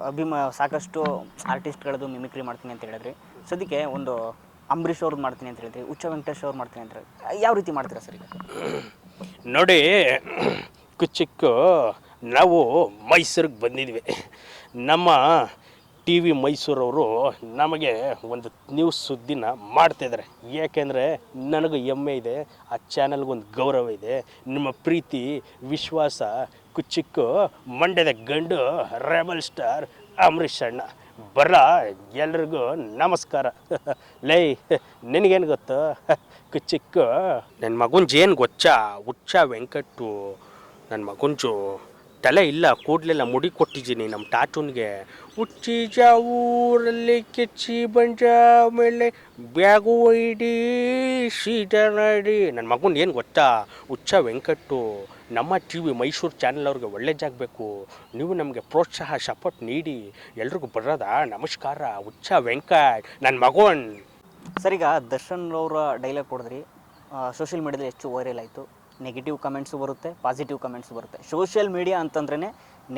ಅಭಿಮ ಸಾಕಷ್ಟು ಆರ್ಟಿಸ್ಟ್ಗಳದ್ದು ಮಿಮಿಕ್ರಿ ಮಾಡ್ತೀನಿ ಅಂತ ಹೇಳಿದ್ರಿ. ಸದ್ಯಕ್ಕೆ ಒಂದು ಅಂಬರೀಷ್ ಅವ್ರದ್ದು ಮಾಡ್ತೀನಿ ಅಂತ ಹೇಳಿದ್ರಿ ಉಚ್ಚ ವೆಂಕಟೇಶ್ ಅವ್ರು ಮಾಡ್ತೀನಿ ಅಂತ ಹೇಳಿದ್ರಿ. ಯಾವ ರೀತಿ ಮಾಡ್ತೀರಾ ಸರ್ ಈಗ? ನೋಡಿ ಕುಚಿಕ್ಕು ನಾವು ಮೈಸೂರಿಗೆ ಬಂದಿದ್ವಿ. ನಮ್ಮ ಟಿ ವಿ ಮೈಸೂರವರು ನಮಗೆ ಒಂದು ನ್ಯೂಸ್ ಸುದ್ದಿನ ಮಾಡ್ತಾಯಿದ್ದಾರೆ ಯಾಕೆಂದರೆ ನನಗೆ ಹೆಮ್ಮೆ ಇದೆ, ಆ ಚಾನಲ್ಗೊಂದು ಗೌರವ ಇದೆ. ನಿಮ್ಮ ಪ್ರೀತಿ, ವಿಶ್ವಾಸ, ಕುಚ್ಚಿಕ್ಕು, ಮಂಡ್ಯದ ಗಂಡು ರೆಬಲ್ ಸ್ಟಾರ್ ಅಂಬರೀಷ್ ಅಣ್ಣ. ಬರ ಎಲ್ರಿಗೂ ನಮಸ್ಕಾರ. ಲೈ, ನಿನಗೇನು ಗೊತ್ತು? ಕುಚ್ಚಿಕ್ಕು ನನ್ನ ಮಗುಂಜ್ ಏನು ಗೊಚ್ಚ? ಹುಚ್ಚ ವೆಂಕಟ್ಟು ನನ್ನ ಮಗುಂಜು ತಲೆ ಇಲ್ಲ, ಕೂಡಲೆಲ್ಲ ಮುಡಿ ಕೊಟ್ಟಿದ್ದೀನಿ ನಮ್ಮ ಟಾಟೂನ್ಗೆ. ಹುಚ್ಚಿಜ ಊರಲ್ಲಿ ಕೆಚ್ಚಿ ಬಂಜ ಮೇಲೆ ಬ್ಯಾಗು ಒಯ್ಡಿ ಸೀದನಡಿ ನನ್ನ ಮಗನ್ ಏನು ಗೊತ್ತಾ? ಹುಚ್ಚ ವೆಂಕಟ್ಟು, ನಮ್ಮ ಟಿ ವಿ ಮೈಸೂರು ಚಾನೆಲ್ ಅವ್ರಿಗೆ ಒಳ್ಳೆ ಜಾಗಬೇಕು ನೀವು ನಮಗೆ ಪ್ರೋತ್ಸಾಹ ಸಪೋರ್ಟ್ ನೀಡಿ. ಎಲ್ರಿಗೂ ಬರೋದಾ? ನಮಸ್ಕಾರ, ಹುಚ್ಚ ವೆಂಕಟ್ ನನ್ನ ಮಗನ್. ಸರಿಗ, ದರ್ಶನ್ ಅವರ ಡೈಲಾಗ್ ಕೊಡಿದ್ರಿ. ಸೋಷಿಯಲ್ ಮೀಡಿಯಾದಲ್ಲಿ ಹೆಚ್ಚು ವೈರಲ್ ಆಯಿತು. ನೆಗೆಟಿವ್ ಕಮೆಂಟ್ಸು ಬರುತ್ತೆ ಪಾಸಿಟಿವ್ ಕಮೆಂಟ್ಸ್ ಬರುತ್ತೆ. ಸೋಷಿಯಲ್ ಮೀಡಿಯಾ ಅಂತಂದ್ರೇ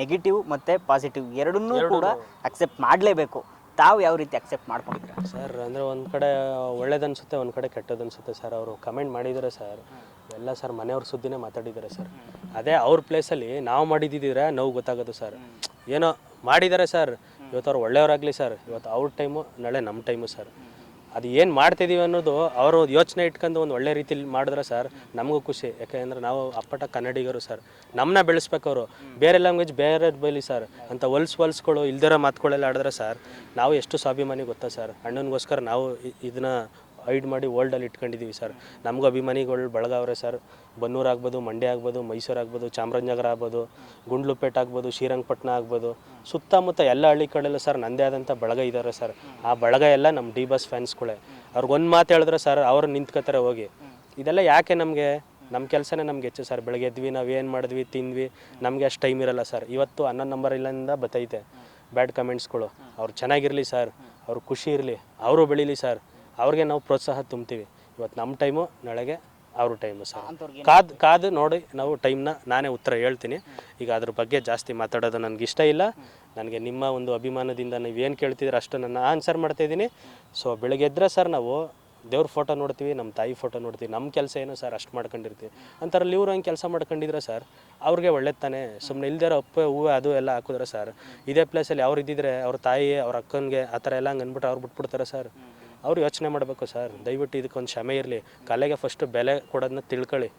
ನೆಗೆಟಿವ್ ಮತ್ತು ಪಾಸಿಟಿವ್ ಎರಡನ್ನೂ ಕೂಡ ಅಕ್ಸೆಪ್ಟ್ ಮಾಡಲೇಬೇಕು. ತಾವು ಯಾವ ರೀತಿ ಅಕ್ಸೆಪ್ಟ್ ಮಾಡ್ಕೊಂಡಿದ್ರೆ ಸರ್ ಅಂದರೆ ಒಂದು ಕಡೆ ಒಳ್ಳೇದನ್ಸುತ್ತೆ ಒಂದು ಕಡೆ ಕೆಟ್ಟದನ್ಸುತ್ತೆ ಅನ್ಸುತ್ತೆ ಸರ್ ಅವರು ಕಮೆಂಟ್ ಮಾಡಿದರೆ ಸರ್ ಎಲ್ಲ ಸರ್ ಮನೆಯವ್ರ ಸುದ್ದಿನೇ ಮಾತಾಡಿದ್ದಾರೆ ಸರ್ ಅದೇ ಅವ್ರ ಪ್ಲೇಸಲ್ಲಿ ನಾವು ಮಾಡಿದ್ದಿದ್ರೆ ನೋವು ಗೊತ್ತಾಗೋದು ಸರ್ ಏನೋ ಮಾಡಿದ್ದಾರೆ ಸರ್ ಇವತ್ತು ಅವ್ರು ಒಳ್ಳೆಯವರಾಗಲಿ ಸರ್ ಇವತ್ತು ಅವ್ರ ಟೈಮು ನಾಳೆ ನಮ್ಮ ಟೈಮು ಸರ್ ಅದು ಏನು ಮಾಡ್ತಿದ್ದೀವಿ ಅನ್ನೋದು ಅವರು ಯೋಚನೆ ಇಟ್ಕೊಂಡು ಒಂದು ಒಳ್ಳೆ ರೀತಿಲಿ ಮಾಡಿದ್ರೆ ಸರ್ ನಮಗೂ ಖುಷಿ. ಯಾಕೆಂದ್ರೆ ನಾವು ಅಪ್ಪಟ ಕನ್ನಡಿಗರು ಸರ್. ನಮ್ಮನ್ನ ಬೆಳೆಸ್ಬೇಕವ್ರು ಬೇರೆ ಲ್ಯಾಂಗ್ವೇಜ್ ಬೇರೆ ಬೈಲಿ ಸರ್. ಅಂತ ಹೊಲ್ಸ್ ಹೊಲ್ಸ್ಗಳು ಇಲ್ದಿರೋ ಮಾತುಗಳೆಲ್ಲ ಆಡಿದ್ರೆ ಸರ್, ನಾವು ಎಷ್ಟು ಸ್ವಾಭಿಮಾನಿ ಗೊತ್ತಾ ಸರ್? ಅಣ್ಣನಿಗೋಸ್ಕರ ನಾವು ಇದನ್ನ ಐಡ್ ಮಾಡಿ ವರ್ಲ್ಡಲ್ಲಿ ಇಟ್ಕೊಂಡಿದ್ದೀವಿ ಸರ್. ನಮಗೂ ಅಭಿಮಾನಿಗಳು ಬೆಳಗಾವ್ರೆ ಸರ್. ಬನ್ನೂರು ಆಗ್ಬೋದು, ಮಂಡ್ಯ ಆಗ್ಬೋದು, ಮೈಸೂರು ಆಗ್ಬೋದು, ಚಾಮರಾಜನಗರ ಆಗ್ಬೋದು, ಗುಂಡ್ಲುಪೇಟೆ ಆಗ್ಬೋದು ಶ್ರೀರಂಗಪಟ್ಟಣ ಆಗ್ಬೋದು. ಸುತ್ತಮುತ್ತ ಎಲ್ಲ ಹಳ್ಳಿ ಕಡೆಲ್ಲ ಸರ್ ನನ್ನದೇ ಆದಂಥ ಬಳಗ ಇದ್ದಾರೆ ಸರ್. ಆ ಬಳಗ ಎಲ್ಲ ನಮ್ಮ ಡಿ ಬಸ್ ಫ್ಯಾನ್ಸ್ಗಳೇ. ಅವ್ರಿಗೆ ಒಂದು ಮಾತು ಹೇಳಿದ್ರೆ ಸರ್ ಅವ್ರು ನಿಂತ್ಕೋತಾರೆ ಹೋಗಿ. ಇದೆಲ್ಲ ಯಾಕೆ ನಮಗೆ? ನಮ್ಮ ಕೆಲಸನೇ ನಮ್ಗೆ ಹೆಚ್ಚು ಸರ್. ಬೆಳಗ್ಗೆ ಎದ್ವಿ, ನಾವು ಏನು ಮಾಡಿದ್ವಿ, ತಿಂದ್ವಿ, ನಮಗೆ ಅಷ್ಟು ಟೈಮ್ ಇರಲ್ಲ ಸರ್. ಇವತ್ತು ಹನ್ನೊಂದು ನಂಬರ್ ಇಲ್ಲಿಂದ ಬತ್ತೈತೆ. ಬ್ಯಾಡ್ ಕಮೆಂಟ್ಸ್ಗಳು ಅವ್ರು ಚೆನ್ನಾಗಿರಲಿ ಸರ್. ಅವ್ರು ಖುಷಿ ಇರಲಿ. ಅವರು ಬೆಳೀಲಿ ಸರ್. ಅವ್ರಿಗೆ ನಾವು ಪ್ರೋತ್ಸಾಹ ತುಂಬ್ತೀವಿ. ಇವತ್ತು ನಮ್ಮ ಟೈಮು ನಾಳೆಗೆ ಅವ್ರ ಟೈಮು ಸರ್. ಅಂಥವ್ರಿಗೆ ಕಾದ್ ಕಾದು ನೋಡಿ ನಾವು ಟೈಮ್ನ ನಾನೇ ಉತ್ತರ ಹೇಳ್ತೀನಿ. ಈಗ ಅದ್ರ ಬಗ್ಗೆ ಜಾಸ್ತಿ ಮಾತಾಡೋದು ನನಗೆ ಇಷ್ಟ ಇಲ್ಲ. ನನಗೆ ನಿಮ್ಮ ಒಂದು ಅಭಿಮಾನದಿಂದ ನೀವು ಏನು ಕೇಳ್ತಿದ್ರೆ ಅಷ್ಟು ನನ್ನ ಆನ್ಸರ್ ಮಾಡ್ತಾಯಿದ್ದೀನಿ ಸೊ ಬೆಳಗ್ಗೆ ಎದ್ರೆ ಸರ್ ನಾವು ದೇವ್ರ ಫೋಟೋ ನೋಡ್ತೀವಿ ನಮ್ಮ ತಾಯಿ ಫೋಟೋ ನೋಡ್ತೀವಿ ನಮ್ಮ ಕೆಲಸ ಏನು ಸರ್ ಅಷ್ಟು ಮಾಡ್ಕೊಂಡಿರ್ತೀವಿ. ಅಂತಾರಲ್ಲಿ ಇವ್ರು ಹಂಗೆ ಕೆಲಸ ಮಾಡ್ಕೊಂಡಿದ್ರೆ ಸರ್ ಅವ್ರಿಗೆ ಒಳ್ಳೇದು ತಾನೇ. ಸುಮ್ಮನೆ ಇಲ್ದಿರೋ ಅಪ್ಪೆ ಹೂವು ಅದು ಎಲ್ಲ ಹಾಕಿದ್ರೆ ಸರ್ ಇದೇ ಪ್ಲೇಸಲ್ಲಿ ಅವ್ರು ಇದ್ದಿದ್ರೆ ಅವ್ರ ತಾಯಿ ಅವ್ರ ಅಕ್ಕನಿಗೆ ಆ ಥರ ಎಲ್ಲ ಹಂಗೆ ಅಂದ್ಬಿಟ್ಟು ಅವ್ರು ಬಿಟ್ಬಿಡ್ತಾರೆ ಸರ್. ಅವ್ರು ಯೋಚನೆ ಮಾಡಬೇಕು, ಸರ್, ದಯವಿಟ್ಟು ಇದಕ್ಕೊಂದು ಕ್ಷಮೆ ಇರಲಿ. ಕಲೆಗೆ ಫಸ್ಟು ಬೆಲೆ ಕೊಡೋದನ್ನ ತಿಳ್ಕೊಳ್ಳಿ.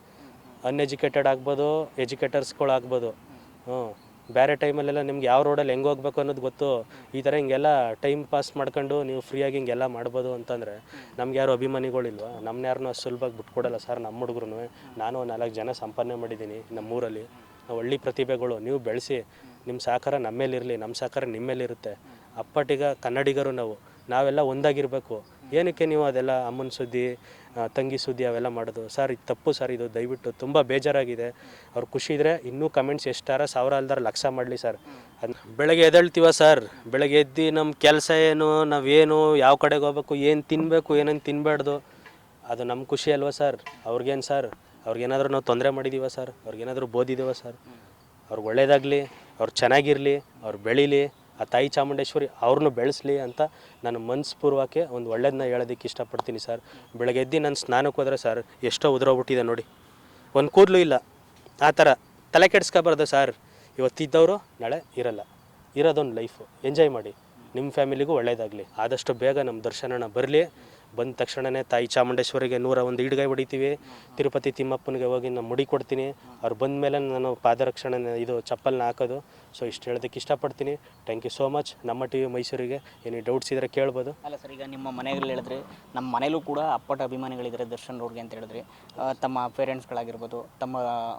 ಅನ್ಎಜುಕೇಟೆಡ್ ಆಗ್ಬೋದು ಎಜುಕೇಟರ್ಸ್ಗಳಾಗ್ಬೋದು ಹ್ಞೂ. ಬೇರೆ ಟೈಮಲ್ಲೆಲ್ಲ ನಿಮ್ಗೆ ಯಾವ ರೋಡಲ್ಲಿ ಹೆಂಗೆ ಹೋಗ್ಬೇಕು ಅನ್ನೋದು ಗೊತ್ತು. ಈ ಥರ ಹಿಂಗೆಲ್ಲ ಟೈಮ್ ಪಾಸ್ ಮಾಡ್ಕೊಂಡು ನೀವು ಫ್ರೀಯಾಗಿ ಹಿಂಗೆಲ್ಲ ಮಾಡ್ಬೋದು ಅಂತಂದರೆ ನಮ್ಗೆ ಯಾರು ಅಭಿಮಾನಿಗಳಿಲ್ವ ನಮ್ಮನ್ನ ಯಾರನ್ನೂ ಸುಲಭವಾಗಿ ಬಿಟ್ಕೊಡಲ್ಲ ಸರ್ ನಮ್ಮ ಹುಡುಗ್ರು ನಾನು ನಾಲ್ಕು ಜನ ಸಂಪಾದನೆ ಮಾಡಿದ್ದೀನಿ ನಮ್ಮೂರಲ್ಲಿ ನಾವು ಒಳ್ಳೆ ಪ್ರತಿಭೆಗಳು, ನೀವು ಬೆಳೆಸಿ. ನಿಮ್ಮ ಸಹಕಾರ ನಮ್ಮೇಲಿರಲಿ ನಮ್ಮ ಸಹಕಾರ ನಿಮ್ಮೇಲಿರುತ್ತೆ ಮೇಲಿರುತ್ತೆ ಅಪ್ಪಟಿಗ ಕನ್ನಡಿಗರು ನಾವು. ನಾವೆಲ್ಲ ಒಂದಾಗಿರಬೇಕು. ಏನಕ್ಕೆ ನೀವು ಅದೆಲ್ಲ ಅಮ್ಮನ ಸುದ್ದಿ ತಂಗಿ ಸುದ್ದಿ ಅವೆಲ್ಲ ಮಾಡೋದು? ಸರ್, ಇದು ತಪ್ಪು ಸರ್, ಇದು ದಯವಿಟ್ಟು ತುಂಬ ಬೇಜಾರಾಗಿದೆ. ಅವ್ರು ಖುಷಿ ಇದ್ದರೆ ಇನ್ನೂ ಕಮೆಂಟ್ಸ್ ಎಷ್ಟಾರ ಸಾವಿರ ಅಲ್ದಾರ ಲಕ್ಷ ಮಾಡಲಿ ಸರ್. ಬೆಳಗ್ಗೆ ಎದ್ದೇಳ್ತೀವ ಸರ್? ಬೆಳಗ್ಗೆ ಎದ್ದು ನಮ್ಮ ಕೆಲಸ ಏನು ನಾವೇನು ಯಾವ ಕಡೆಗೆ ಹೋಗ್ಬೇಕು, ಏನು ತಿನ್ನಬೇಕು ಏನೇನು ತಿನ್ನಬಾರ್ದು ಅದು ನಮ್ಮ ಖುಷಿ ಅಲ್ವಾ ಸರ್? ಅವ್ರಿಗೇನು ಸರ್? ಅವ್ರಿಗೇನಾದರೂ ನಾವು ತೊಂದರೆ ಮಾಡಿದ್ದೀವ ಸರ್? ಅವ್ರಿಗೇನಾದರೂ ಬೋದಿದ್ದೀವ ಸರ್? ಅವ್ರಿಗೆ ಒಳ್ಳೇದಾಗಲಿ, ಅವ್ರು ಚೆನ್ನಾಗಿರಲಿ, ಅವ್ರು ಬೆಳೀಲಿ. ಆ ತಾಯಿ ಚಾಮುಂಡೇಶ್ವರಿ ಅವ್ರನ್ನೂ ಬೆಳೆಸಲಿ ಅಂತ ನಾನು ಮನಸ್ಪೂರ್ವಕ್ಕೆ ಒಂದು ಒಳ್ಳೇದನ್ನ ಹೇಳೋದಕ್ಕೆ ಇಷ್ಟಪಡ್ತೀನಿ ಸರ್. ಬೆಳಗ್ಗೆ ಎದ್ದು ನಾನು ಸ್ನಾನಕ್ಕೆ ಹೋದ್ರೆ ಸರ್, ಎಷ್ಟೋ ಉದುರೋಗ್ಬಿಟ್ಟಿದೆ ನೋಡಿ. ಒಂದು ಕೂದಲು ಇಲ್ಲ. ಆ ಥರ ತಲೆ ಕೆಡಿಸ್ಕೋಬಾರ್ದು ಸರ್. ಇವತ್ತಿದ್ದವರು ನಾಳೆ ಇರಲ್ಲ. ಇರೋದೊಂದು ಲೈಫು ಎಂಜಾಯ್ ಮಾಡಿ. ನಿಮ್ಮ ಫ್ಯಾಮಿಲಿಗೂ ಒಳ್ಳೆಯದಾಗಲಿ ಆದಷ್ಟು ಬೇಗ ನಮ್ಮ ದರ್ಶನನ ಬರಲಿ. ಬಂದ ತಕ್ಷಣನೇ ತಾಯಿ ಚಾಮುಂಡೇಶ್ವರಿಗೆ ನೂರ ಒಂದು ಈಡ್ಗಾಯಿ ಹೊಡಿತೀವಿ. ತಿರುಪತಿ ತಿಮ್ಮಪ್ಪನಿಗೆ ಹೋಗಿ ನಾನು ಮುಡಿ ಕೊಡ್ತೀನಿ. ಅವ್ರು ಬಂದ ಮೇಲೆ ನಾನು ಪಾದರಕ್ಷಣೆ ಇದು ಚಪ್ಪಲ್ನ ಹಾಕೋದು. ಸೊ ಇಷ್ಟು ಹೇಳೋದಕ್ಕೆ ಇಷ್ಟಪಡ್ತೀನಿ. ಥ್ಯಾಂಕ್ ಯು ಸೋ ಮಚ್ ನಮ್ಮ ಟಿ ವಿ ಮೈಸೂರಿಗೆ ಏನೇ ಡೌಟ್ಸ್ ಇದ್ದರೆ ಕೇಳ್ಬೋದು. ಅಲ್ಲ ಸರ್, ಈಗ ನಿಮ್ಮ ಮನೆಯಲ್ಲಿ ಹೇಳಿದ್ರೆ ನಮ್ಮ ಮನೇಲೂ ಕೂಡ ಅಪ್ಪಟ ಅಭಿಮಾನಿಗಳಿದ್ದಾರೆ ದರ್ಶನ್ ಅವ್ರಿಗೆ ಅಂತ ಹೇಳಿದ್ರೆ. ತಮ್ಮ ಪೇರೆಂಟ್ಸ್ಗಳಾಗಿರ್ಬೋದು, ತಮ್ಮ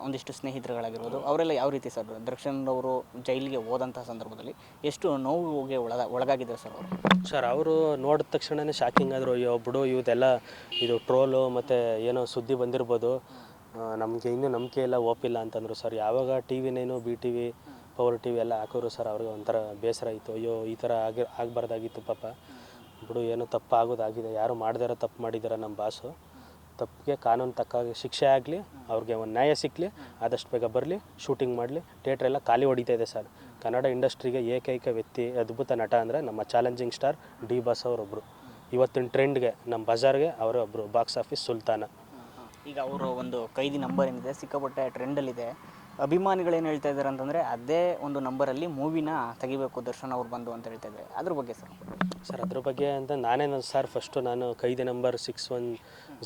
ಒಂದಿಷ್ಟು ಸ್ನೇಹಿತರುಗಳಾಗಿರ್ಬೋದು, ಅವರೆಲ್ಲ ಯಾವ ರೀತಿ ಸರ್ ದರ್ಶನ್ ಅವರು ಜೈಲಿಗೆ ಹೋದಂಥ ಸಂದರ್ಭದಲ್ಲಿ ಎಷ್ಟು ನೋವಿಗೆ ಒಳಗ, ಒಳಗಾಗಿದ್ದಾರೆ ಸರ್ ಅವರು? ಸರ್, ಅವರು ನೋಡಿದ ತಕ್ಷಣವೇ ಶಾಕಿಂಗ್ ಆದರು, ಅಯ್ಯೋ, ಬಿಡು ಇವತ್ತೆಲ್ಲ ಇದು ಟ್ರೋಲು ಮತ್ತು ಏನೋ ಸುದ್ದಿ ಬಂದಿರ್ಬೋದು. ನಮಗೆ ಇನ್ನೂ ನಂಬಿಕೆ ಇಲ್ಲ ಓಪಿಲ್ಲ ಅಂತಂದರು ಸರ್. ಯಾವಾಗ T ವಿನೇನು B T V power T V ಎಲ್ಲ ಹಾಕೋರು ಸರ್, ಅವ್ರಿಗೆ ಒಂಥರ ಬೇಸರ ಇತ್ತು ಅಯ್ಯೋ, ಈ ಥರ ಆಗಿ, ಆಗಬಾರ್ದಾಗಿತ್ತು ಪಾಪ. ಬಿಡು, ಏನೋ ತಪ್ಪು ಆಗೋದಾಗಿದೆ ಯಾರು ಮಾಡ್ದಾರ ತಪ್ಪು ಮಾಡಿದಾರೆ ನಮ್ಮ ಬಾಸು ತಪ್ಪಿಗೆ ಕಾನೂನು ತಕ್ಕಾಗಿ ಶಿಕ್ಷೆ ಆಗಲಿ ಅವ್ರಿಗೆ ಒಂದು ನ್ಯಾಯ ಸಿಕ್ಕಲಿ ಆದಷ್ಟು ಬೇಗ ಬರಲಿ ಶೂಟಿಂಗ್ ಮಾಡಲಿ ಥಿಯೇಟ್ರ್ ಎಲ್ಲ ಖಾಲಿ ಹೊಡಿತಾ ಇದೆ ಸರ್. ಕನ್ನಡ ಇಂಡಸ್ಟ್ರಿಗೆ ಏಕೈಕ ವ್ಯಕ್ತಿ ಅದ್ಭುತ ನಟ ಅಂದರೆ ನಮ್ಮ ಚಾಲೆಂಜಿಂಗ್ ಸ್ಟಾರ್ ಡಿ ಬಾಸ್ ಅವರೊಬ್ಬರು ಇವತ್ತಿನ ಟ್ರೆಂಡ್ಗೆ ನಮ್ಮ ಬಜಾರ್ಗೆ ಅವರೇ ಒಬ್ಬರು ಬಾಕ್ಸ್ ಆಫೀಸ್ ಸುಲ್ತಾನ. ಈಗ ಅವರು ಒಂದು ಕೈದಿ ನಂಬರ್ ಏನಿದೆ ಸಿಕ್ಕಾಪಟ್ಟೆ ಟ್ರೆಂಡಲ್ಲಿದೆ ಅಭಿಮಾನಿಗಳು ಏನು ಹೇಳ್ತಾ ಇದ್ದಾರೆ ಅಂತಂದರೆ ಅದೇ ಒಂದು ನಂಬರಲ್ಲಿ ಮೂವಿನ ತೆಗಿಬೇಕು ದರ್ಶನ್ ಅವ್ರು ಬಂದು ಅಂತ ಹೇಳ್ತಾ ಇದ್ದಾರೆ ಅದ್ರ ಬಗ್ಗೆ ಸರ್. ಸರ್ ಅದ್ರ ಬಗ್ಗೆ ಅಂತ ನಾನೇ ಸರ್ ಫಸ್ಟು ನಾನು ಕೈದಿ ನಂಬರ್ ಸಿಕ್ಸ್ ಒನ್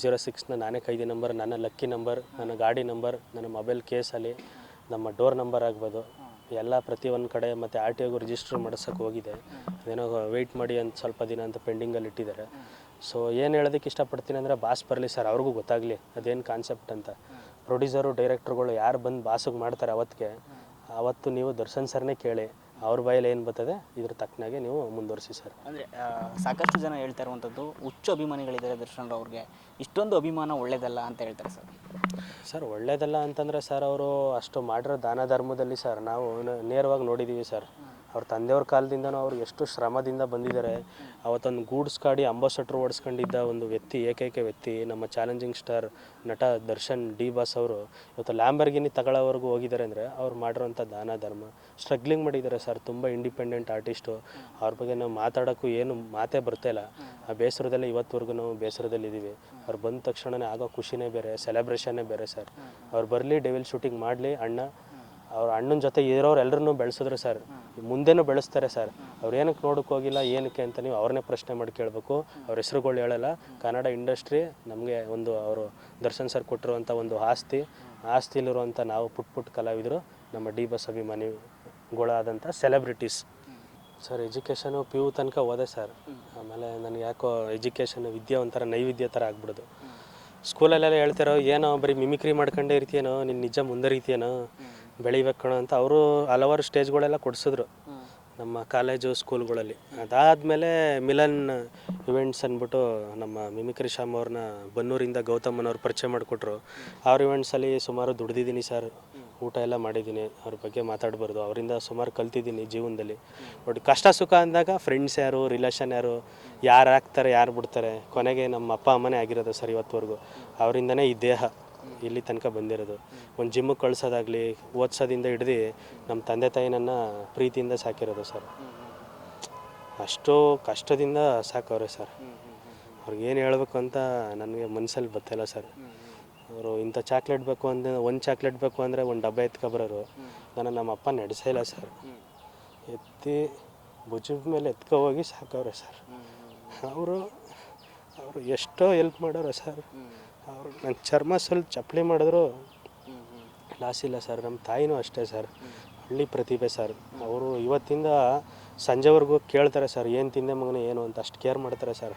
ಜೀರೋ ಸಿಕ್ಸ್ನ ನಾನೇ ಕೈದಿ ನಂಬರ್, ನನ್ನ ಲಕ್ಕಿ ನಂಬರ್, ನನ್ನ ಗಾಡಿ ನಂಬರ್, ನನ್ನ ಮೊಬೈಲ್ ಕೇಸಲ್ಲಿ ನಮ್ಮ ಡೋರ್ ನಂಬರ್ ಆಗ್ಬೋದು. ಎಲ್ಲ ಪ್ರತಿ ಒಂದು ಕಡೆ ಮತ್ತು ಆರ್ ಟಿ ಒಗೂ ರಿಜಿಸ್ಟರ್ ಮಾಡಿಸೋಕೆ ಹೋಗಿದೆ. ಅದೇನೋ ವೆಯ್ಟ್ ಮಾಡಿ ಅಂತ ಸ್ವಲ್ಪ ದಿನ ಅಂತ ಪೆಂಡಿಂಗಲ್ಲಿ ಇಟ್ಟಿದ್ದಾರೆ. ಸೊ ಏನು ಹೇಳೋದಕ್ಕೆ ಇಷ್ಟಪಡ್ತೀನಿ ಅಂದರೆ ಬಾಸ್ ಬರಲಿ ಸರ್, ಅವ್ರಿಗೂ ಗೊತ್ತಾಗಲಿ. ಅದೇನು ಕಾನ್ಸೆಪ್ಟ್ ಅಂತ. ಪ್ರೊಡ್ಯೂಸರು ಡೈರೆಕ್ಟ್ರುಗಳು ಯಾರು ಬಂದು ಬಾಸಿಗೆ ಮಾಡ್ತಾರೆ ಅವತ್ತಿಗೆ ಅವತ್ತು ನೀವು ದರ್ಶನ್ ಸರ್ನೇ ಕೇಳಿ. ಅವ್ರ ಬಾಯಲ್ಲಿ ಏನು ಬರ್ತದೆ ಇದ್ರ ತಕ್ಕನಾಗೆ ನೀವು ಮುಂದುವರಿಸಿ ಸರ್. ಅಂದರೆ ಸಾಕಷ್ಟು ಜನ ಹೇಳ್ತಾ ಇರುವಂಥದ್ದು ಹುಚ್ಚು ಅಭಿಮಾನಿಗಳಿದ್ದಾರೆ ದರ್ಶನ್ ಅವ್ರಿಗೆ. ಇಷ್ಟೊಂದು ಅಭಿಮಾನ ಒಳ್ಳೇದಲ್ಲ ಅಂತ ಹೇಳ್ತಾರೆ ಸರ್. ಸರ್ ಒಳ್ಳೇದಲ್ಲ ಅಂತಂದರೆ ಸರ್ ಅವರು ಅಷ್ಟು ಮಾಡಿರೋ ದಾನ ಧರ್ಮದಲ್ಲಿ ಸರ್ ನಾವು ನೇರವಾಗಿ ನೋಡಿದ್ದೀವಿ ಸರ್. ಅವ್ರ ತಂದೆಯವ್ರ ಕಾಲದಿಂದನೂ ಅವ್ರು ಎಷ್ಟು ಶ್ರಮದಿಂದ ಬಂದಿದ್ದಾರೆ. ಅವತ್ತೊಂದು ಗೂಡ್ಸ್ ಗಾಡಿ ಅಂಬಾಸಟ್ರ್ ಓಡಿಸ್ಕೊಂಡಿದ್ದ ಒಂದು ವ್ಯಕ್ತಿ, ಏಕೈಕ ವ್ಯಕ್ತಿ, ನಮ್ಮ ಚಾಲೆಂಜಿಂಗ್ ಸ್ಟಾರ್ ನಟ ದರ್ಶನ್ ಡಿ ಬಾಸ್ ಅವರು ಇವತ್ತು ಲ್ಯಾಂಬರ್ಗಿನಿ ತಗೊಳ್ಳೋವರೆಗೂ ಹೋಗಿದ್ದಾರೆ ಅಂದರೆ ಅವ್ರು ಮಾಡಿರೋಂಥ ದಾನ ಧರ್ಮ. ಸ್ಟ್ರಗ್ಲಿಂಗ್ ಮಾಡಿದ್ದಾರೆ ಸರ್, ತುಂಬ ಇಂಡಿಪೆಂಡೆಂಟ್ ಆರ್ಟಿಸ್ಟು. ಅವ್ರ ಬಗ್ಗೆ ನಾವು ಮಾತಾಡೋಕ್ಕೂ ಏನು ಮಾತೇ ಬರ್ತಾಯಿಲ್ಲ ಆ ಬೇಸರದಲ್ಲಿ ಇವತ್ತುವರೆಗೂ ನಾವು ಬೇಸರದಲ್ಲಿದ್ದೀವಿ ಅವ್ರು ಬಂದ ತಕ್ಷಣನೇ ಆಗೋ ಖುಷಿನೇ ಬೇರೆ ಸೆಲೆಬ್ರೇಷನ್ನೇ ಬೇರೆ ಸರ್. ಅವ್ರು ಬರಲಿ ಡೆವಿಲ್ ಶೂಟಿಂಗ್ ಮಾಡಲಿ, ಅಣ್ಣ. ಅವ್ರ ಅಣ್ಣನ ಜೊತೆ ಇರೋರು ಎಲ್ಲರನ್ನೂ ಬೆಳೆಸಿದ್ರು ಸರ್. ಮುಂದೆನೂ ಬೆಳೆಸ್ತಾರೆ ಸರ್. ಅವ್ರು ಏನಕ್ಕೆ ನೋಡೋಕೆ ಹೋಗಿಲ್ಲ ಏನಕ್ಕೆ ಅಂತ ನೀವು ಅವ್ರನ್ನೇ ಪ್ರಶ್ನೆ ಮಾಡಿ ಕೇಳಬೇಕು. ಅವ್ರ ಹೆಸರುಗಳು ಹೇಳಲ್ಲ. ಕನ್ನಡ ಇಂಡಸ್ಟ್ರಿ ನಮಗೆ ಒಂದು ಅವರು ದರ್ಶನ್ ಸರ್ ಕೊಟ್ಟಿರುವಂಥ ಒಂದು ಆಸ್ತಿ. ಆಸ್ತಿಲಿರುವಂಥ ನಾವು ಪುಟ್ ಪುಟ್ ಕಲಾವಿದರು ನಮ್ಮ D boss ಅಭಿಮಾನಿಗಳಾದಂಥ celebrities sir education P U ತನಕ ಓದೆ ಸರ್. ಆಮೇಲೆ ನನಗೆ ಯಾಕೋ ಎಜುಕೇಷನ್ ವಿದ್ಯೆ ಒಂಥರ ನೈವೇದ್ಯ ಥರ ಆಗ್ಬಿಡೋದು. ಸ್ಕೂಲಲ್ಲೆಲ್ಲ ಹೇಳ್ತಾರೋ ಏನೋ ಬರೀ ಮಿಮಿಕ್ರಿ ಮಾಡ್ಕೊಂಡೇ ಇರ್ತೀಯೇನೋ ನಿನ್ನ ನಿಜ ಮುಂದರಿತೀಯೇನೋ ಬೆಳಿಬೇಕು ಅಂತ ಅವರು ಹಲವಾರು ಸ್ಟೇಜ್ಗಳೆಲ್ಲ ಕೊಡಿಸಿದ್ರು. ನಮ್ಮ ಕಾಲೇಜು ಸ್ಕೂಲ್ಗಳಲ್ಲಿ. ಅದಾದಮೇಲೆ ಮಿಲನ್ ಇವೆಂಟ್ಸ್ ಅಂದ್ಬಿಟ್ಟು ನಮ್ಮ ಮಿಮಿಕ್ರಿ ಶ್ಯಾಮ್ ಅವ್ರನ್ನ ಬನ್ನೂರಿಂದ ಗೌತಮನವ್ರು ಪರಿಚಯ ಮಾಡಿಕೊಟ್ರು. ಅವ್ರ ಇವೆಂಟ್ಸಲ್ಲಿ ಸುಮಾರು ದುಡ್ದಿದ್ದೀನಿ ಸರ್. ಊಟ ಎಲ್ಲ ಮಾಡಿದ್ದೀನಿ. ಅವ್ರ ಬಗ್ಗೆ ಮಾತಾಡಬಾರ್ದು. ಅವರಿಂದ ಸುಮಾರು ಕಲ್ತಿದ್ದೀನಿ ಜೀವನದಲ್ಲಿ. ಬಟ್ ಕಷ್ಟ ಸುಖ ಅಂದಾಗ ಫ್ರೆಂಡ್ಸ್ ಯಾರು ರಿಲೇಷನ್ ಯಾರು ಯಾರು ಹಾಕ್ತಾರೆ, ಯಾರು ಬಿಡ್ತಾರೆ, ಕೊನೆಗೆ ನಮ್ಮ ಅಪ್ಪ ಅಮ್ಮನೇ ಆಗಿರೋದು ಸರ್ ಇವತ್ತುವರೆಗೂ. ಅವರಿಂದನೇ ಈ ದೇಹ. ಇಲ್ಲಿ ತನಕ ಬಂದಿರೋದು. ಒಂದು ಜಿಮ್ಮಿಗೆ ಕಳ್ಸೋದಾಗ್ಲಿ ಓದ್ಸೋದಿಂದ ಹಿಡ್ದು ನಮ್ಮ ತಂದೆ ತಾಯಿ ನನ್ನ ಪ್ರೀತಿಯಿಂದ ಸಾಕಿರೋದು ಸರ್. ಅಷ್ಟು ಕಷ್ಟದಿಂದ ಸಾಕವ್ರೆ ಸರ್. ಅವ್ರಿಗೆ ಏನು ಹೇಳಬೇಕು ಅಂತ ನನಗೆ ಮನಸ್ಸಲ್ಲಿ ಬರ್ತಾಯಿಲ್ಲ ಸರ್. ಅವರು ಇಂಥ ಚಾಕ್ಲೇಟ್ ಬೇಕು ಅಂದರೆ ಒಂದು ಚಾಕ್ಲೇಟ್ ಬೇಕು ಅಂದರೆ ಒಂದು ಡಬ್ಬ ಎತ್ಕೊಬರೋರು. ನಾನು ನಮ್ಮ ಅಪ್ಪ ನಡೆಸೇ ಸರ್. ಎತ್ತಿ ಭುಜದ ಮೇಲೆ ಎತ್ಕೊ ಹೋಗಿ ಸಾಕವ್ರೆ ಸರ್. ಅವರು ಅವರು ಎಷ್ಟೋ ಹೆಲ್ಪ್ ಮಾಡೋರು ಸರ್. ಅವರು ನನ್ನ ಚರ್ಮ ಸ್ವಲ್ಪ ಚಪ್ಪಲಿ ಮಾಡಿದ್ರು. ಲಾಸ್ ಇಲ್ಲ ಸರ್ ನಮ್ಮ ತಾಯಿನೂ ಅಷ್ಟೇ ಸರ್. ಹಳ್ಳಿ ಪ್ರತಿಭೆ ಸರ್. ಅವರು ಇವತ್ತಿಂದ ಸಂಜೆವರೆಗೂ ಕೇಳ್ತಾರೆ ಸರ್, ಏನು ತಿಂದೆ ಮಗನೇ, ಏನು ಅಂತ ಅಷ್ಟು ಕೇರ್ ಮಾಡ್ತಾರೆ ಸರ್.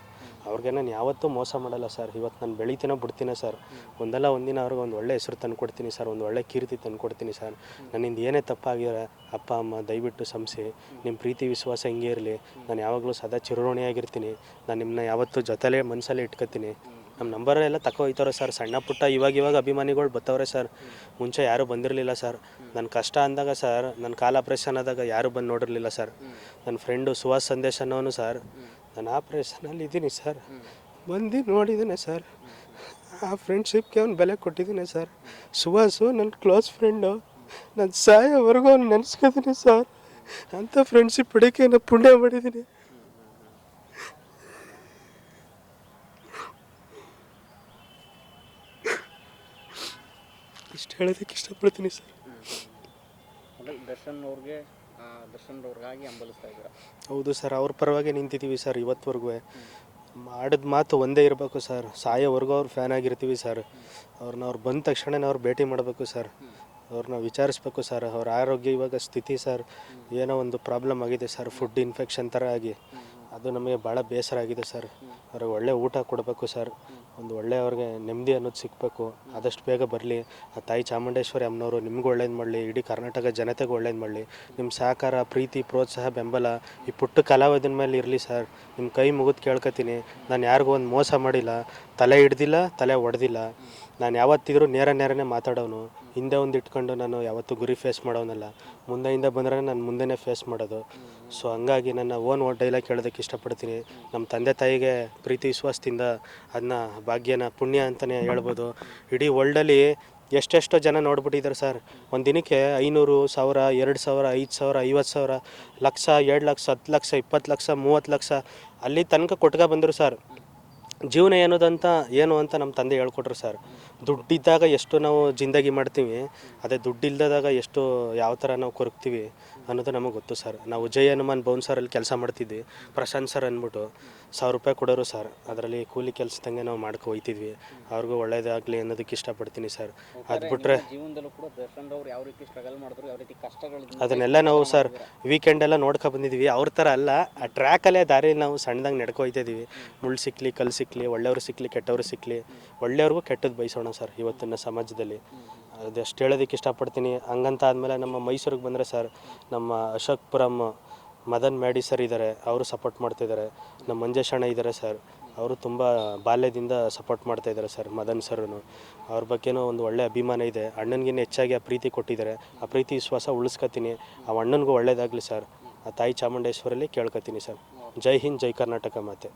ಅವ್ರಿಗೆ ನಾನು ಯಾವತ್ತೂ ಮೋಸ ಮಾಡಲ್ಲ ಸರ್. ಇವತ್ತು ನಾನು ಬೆಳಿತೀನೋ ಬಿಡ್ತೀನೋ ಸರ್. ಒಂದಲ್ಲ ಒಂದಿನ ಅವ್ರಿಗೆ ಒಂದು ಒಳ್ಳೆ ಹೆಸರು ತಂದು ಕೊಡ್ತೀನಿ ಸರ್, ಒಂದು ಒಳ್ಳೆ ಕೀರ್ತಿ ತಂದು ಕೊಡ್ತೀನಿ ಸರ್. ನನ್ನಿಂದ ಏನೇ ತಪ್ಪಾಗಿರೋ ಅಪ್ಪ, ಅಮ್ಮ, ದಯವಿಟ್ಟು ಸಂಸಿ ನಿಮ್ಮ ಪ್ರೀತಿ, ವಿಶ್ವಾಸ ಹಿಂಗೆ ಇರಲಿ. ನಾನು ಯಾವಾಗಲೂ ಸದಾ ಚಿರೋಣಿಯಾಗಿರ್ತೀನಿ ನಾನು ನಿಮ್ಮನ್ನ ಯಾವತ್ತೂ ಜೊತೆಲೇ ಮನಸ್ಸಲ್ಲೇ ಇಟ್ಕೊತೀನಿ ನಮ್ಮ ನಂಬರೆಲ್ಲ ಎಲ್ಲ ಹೋಯ್ತವ್ರೆ ಸರ್ ಸಣ್ಣ ಪುಟ್ಟ ಇವಾಗ ಇವಾಗ ಅಭಿಮಾನಿಗಳು ಬತ್ತವ್ರೆ ಸರ್ ಮುಂಚೆ ಯಾರೂ ಬಂದಿರಲಿಲ್ಲ ಸರ್ ನನ್ನ ಕಷ್ಟ ಅಂದಾಗ ಸರ್ ನನ್ನ ಕಾಲ ಆಪ್ರೇಷನ್ ಆದಾಗ ಯಾರೂ ಬಂದು ನೋಡಿರಲಿಲ್ಲ ಸರ್ ನನ್ನ ಫ್ರೆಂಡು ಸುಹಾಸ್ ಸಂದೇಶ್ ಅನ್ನೋನು ಸರ್ ನಾನು ಆಪ್ರೇಷನಲ್ಲಿ ಇದ್ದೀನಿ ಸರ್ ಬಂದು ನೋಡಿದ್ದೀನಿ ಸರ್ ಆ ಫ್ರೆಂಡ್ಶಿಪ್ಗೆ ಅವ್ನು ಬೆಲೆ ಕೊಟ್ಟಿದ್ದೀನಿ ಸರ್ ಸುಹಾಸು ನನ್ನ ಕ್ಲೋಸ್ ಫ್ರೆಂಡು ನನ್ನ ಸಾಯೋವರೆಗೂ ಅವ್ನು ನೆನೆಸ್ಕೊತೀನಿ ಸರ್ ಅಂಥ ಫ್ರೆಂಡ್ಶಿಪ್ ಪಡೀಕೆ ನಾನು ಪುಣ್ಯ ಮಾಡಿದ್ದೀನಿ ಇಷ್ಟು ಹೇಳೋದಕ್ಕೆ ಇಷ್ಟಪಡ್ತೀನಿ ಸರ್. ದರ್ಶನ್ ಅವ್ರಿಗೆ ದರ್ಶನ್ ಅವ್ರಿಗಾಗಿ ಹಂಬಲಿಸ್ತಾ ಇದ್ದೀರಾ? ಹೌದು ಸರ್ ಅವ್ರ ಪರವಾಗಿ ನಿಂತಿದ್ದೀವಿ ಸರ್ ಇವತ್ತುವರೆಗೂ ಮಾಡಿದ ಮಾತು ಒಂದೇ ಇರಬೇಕು ಸರ್. ಸಾಯೋವರೆಗೂ ಅವ್ರು ಫ್ಯಾನ್ ಆಗಿರ್ತೀವಿ ಸರ್. ಅವ್ರನ್ನ ಅವ್ರು ಬಂದ ತಕ್ಷಣ ಅವ್ರು ಭೇಟಿ ಮಾಡಬೇಕು ಸರ್. ಅವ್ರನ್ನ ವಿಚಾರಿಸ್ಬೇಕು ಸರ್. ಅವ್ರ ಆರೋಗ್ಯ ಇವಾಗ ಸ್ಥಿತಿ ಸರ್ ಏನೋ ಒಂದು ಪ್ರಾಬ್ಲಮ್ ಆಗಿದೆ ಸರ್ ಫುಡ್ ಇನ್ಫೆಕ್ಷನ್ ಥರ ಆಗಿ. ಅದು ನಮಗೆ ಭಾಳ ಬೇಸರ ಆಗಿದೆ ಸರ್. ಅವ್ರಿಗೆ ಒಳ್ಳೆ ಊಟ ಕೊಡಬೇಕು ಸರ್. ಒಂದು ಒಳ್ಳೆಯವ್ರಿಗೆ ನೆಮ್ಮದಿ ಅನ್ನೋದು ಸಿಗಬೇಕು, ಆದಷ್ಟು ಬೇಗ ಬರಲಿ. ಆ ತಾಯಿ ಚಾಮುಂಡೇಶ್ವರಿ ಅಮ್ಮನವರು ನಿಮ್ಗೆ ಒಳ್ಳೇದು ಮಾಡಲಿ, ಇಡೀ ಕರ್ನಾಟಕ ಜನತೆಗೆ ಒಳ್ಳೇದು ಮಾಡಲಿ. ನಿಮ್ಮ ಸಹಕಾರ, ಪ್ರೀತಿ, ಪ್ರೋತ್ಸಾಹ, ಬೆಂಬಲ ಈ ಪುಟ್ಟ ಕಲಾವಿದನ ಮೇಲೆ ಇರಲಿ ಸರ್. ನಿಮ್ಮ ಕೈ ಮುಗಿದು ಕೇಳ್ಕೊತೀನಿ. ನಾನು ಯಾರಿಗೂ ಒಂದು ಮೋಸ ಮಾಡಿಲ್ಲ. ತಲೆ ಹಿಡ್ದಿಲ್ಲ, ತಲೆ ಒಡೆದಿಲ್ಲ. ನಾನು ಯಾವತ್ತಿದ್ರೂ ನೇರ ನೇರನೇ ಮಾತಾಡೋನು. ಹಿಂದೆ ಒಂದು ಇಟ್ಕೊಂಡು ನಾನು ಯಾವತ್ತೂ ಗುರಿ ಫೇಸ್ ಮಾಡೋನಲ್ಲ. ಮುಂದೆಯಿಂದ ಬಂದರೆ ನಾನು ಮುಂದೆನೇ ಫೇಸ್ ಮಾಡೋದು. ಸೊ ಹಂಗಾಗಿ ನನ್ನ ಓನ್ ಡೈಲಾಗ್ ಕೇಳೋದಕ್ಕೆ ಇಷ್ಟಪಡ್ತೀನಿ. ನಮ್ಮ ತಂದೆ ತಾಯಿಗೆ ಪ್ರೀತಿ, ವಿಶ್ವಾಸದಿಂದ ಅದನ್ನ ಭಾಗ್ಯನ, ಪುಣ್ಯ ಅಂತಲೇ ಹೇಳ್ಬೋದು. ಇಡೀ ವರ್ಲ್ಡಲ್ಲಿ ಎಷ್ಟೆಷ್ಟೋ ಜನ ನೋಡ್ಬಿಟ್ಟಿದ್ದಾರೆ ಸರ್ ಒಂದು ದಿನಕ್ಕೆ ಐನೂರು ಸಾವಿರ, ಎರಡು ಸಾವಿರ, ಐದು ಸಾವಿರ, ಐವತ್ತು ಸಾವಿರ, ಲಕ್ಷ, ಎರಡು ಲಕ್ಷ, ಹತ್ತು ಲಕ್ಷ, ಇಪ್ಪತ್ತು ಲಕ್ಷ, ಮೂವತ್ತು ಲಕ್ಷ, ಅಲ್ಲಿ ತನಕ ಕೊಟ್ಕ ಬಂದರು ಸರ್ ಜೀವನ ಏನೋದಂತ ಏನು ಅಂತ ನಮ್ಮ ತಂದೆ ಹೇಳ್ಕೊಟ್ರು ಸರ್. ದುಡ್ಡಿದ್ದಾಗ ಎಷ್ಟು ನಾವು ಜಿಂದಗಿ ಮಾಡ್ತೀವಿ, ಅದೇ ದುಡ್ಡಿಲ್ದಾಗ ಎಷ್ಟು ಯಾವ ಥರ ನಾವು ಕೊರಗ್ತೀವಿ ಅನ್ನೋದು ನಮಗೆ ಗೊತ್ತು ಸರ್. ನಾವು ಜೈ ಹನುಮಾನ್ ಭವನ್ ಸರಲ್ಲಿ ಕೆಲಸ ಮಾಡ್ತಿದ್ವಿ, ಪ್ರಶಾಂತ್ ಸರ್ ಅಂದ್ಬಿಟ್ಟು. ಸಾವಿರ ರೂಪಾಯಿ ಕೊಡೋರು ಸರ್. ಅದರಲ್ಲಿ ಕೂಲಿ ಕೆಲಸದಂಗೆ ನಾವು ಮಾಡ್ಕೊ ಹೋಯ್ತಿದ್ವಿ. ಅವ್ರಿಗೂ ಒಳ್ಳೇದಾಗಲಿ ಅನ್ನೋದಕ್ಕೆ ಇಷ್ಟಪಡ್ತೀನಿ ಸರ್. ಅದು ಬಿಟ್ಟರೆ ಜೀವನದಲ್ಲೂ ಕೂಡ ದರ್ಶನ್ ಅವ್ರು ಯಾವ ರೀತಿ ಸ್ಟ್ರಗಲ್ ಮಾಡಿದ್ರು ಯಾವ ರೀತಿ ಕಷ್ಟಗಳು ಅದನ್ನೆಲ್ಲ ನಾವು ಸರ್ ವೀಕೆಂಡ್ ಎಲ್ಲ ನೋಡ್ಕೊ ಬಂದಿದ್ವಿ ಅವ್ರ ಥರ ಅಲ್ಲ ಆ ಟ್ರ್ಯಾಕಲ್ಲೇ ದಾರಿ ನಾವು ಸಣ್ಣದಾಗಿ ನಡ್ಕೊ ಹೋಯ್ತಿದ್ದೀವಿ. ಮುಳ್ಳು ಸಿಕ್ಕಲಿ ಕಲ್ಲು ಸಿಕ್ಕಲಿ ಒಳ್ಳೆಯವ್ರು ಸಿಕ್ಕಲಿ ಕೆಟ್ಟವ್ರು ಸಿಕ್ಕಲಿ ಒಳ್ಳೆಯವ್ರಿಗೂ ಕೆಟ್ಟದ್ದು ಬಯಸೋಣ ಸರ್ ಇವತ್ತಿನ ಸಮಾಜದಲ್ಲಿ. ಅದಷ್ಟು ಹೇಳೋದಕ್ಕೆ ಇಷ್ಟಪಡ್ತೀನಿ. ಹಂಗಂತ ಆದಮೇಲೆ ನಮ್ಮ ಮೈಸೂರಿಗೆ ಬಂದರೆ ಸರ್ ನಮ್ಮ ಅಶೋಕ್ ಪುರಂ ಮದನ್ ಮ್ಯಾಡಿ ಸರ್ ಇದ್ದಾರೆ, ಅವರು ಸಪೋರ್ಟ್ ಮಾಡ್ತಿದ್ದಾರೆ ನಮ್ಮ ಮಂಜೇಶಣ್ಣ ಇದ್ದಾರೆ ಸರ್, ಅವರು ತುಂಬ ಬಾಲ್ಯದಿಂದ ಸಪೋರ್ಟ್ ಮಾಡ್ತಾ ಇದ್ದಾರೆ ಸರ್ ಮದನ್ ಸರ್ನು. ಅವ್ರ ಬಗ್ಗೆನೂ ಒಂದು ಒಳ್ಳೆ ಅಭಿಮಾನ ಇದೆ. ಅಣ್ಣನಿಗಿನ್ನ ಹೆಚ್ಚಾಗಿ ಆ ಪ್ರೀತಿ ಕೊಟ್ಟಿದ್ದಾರೆ. ಆ ಪ್ರೀತಿ ವಿಶ್ವಾಸ ಉಳಿಸ್ಕೊತೀನಿ. ಆ ಅಣ್ಣನಿಗೂ ಒಳ್ಳೇದಾಗಲಿ ಸರ್. ಆ ತಾಯಿ ಚಾಮುಂಡೇಶ್ವರಲ್ಲಿ ಕೇಳ್ಕೊತೀನಿ ಸರ್. ಜೈ ಹಿಂದ್, ಜೈ ಕರ್ನಾಟಕ ಮಾತೆ.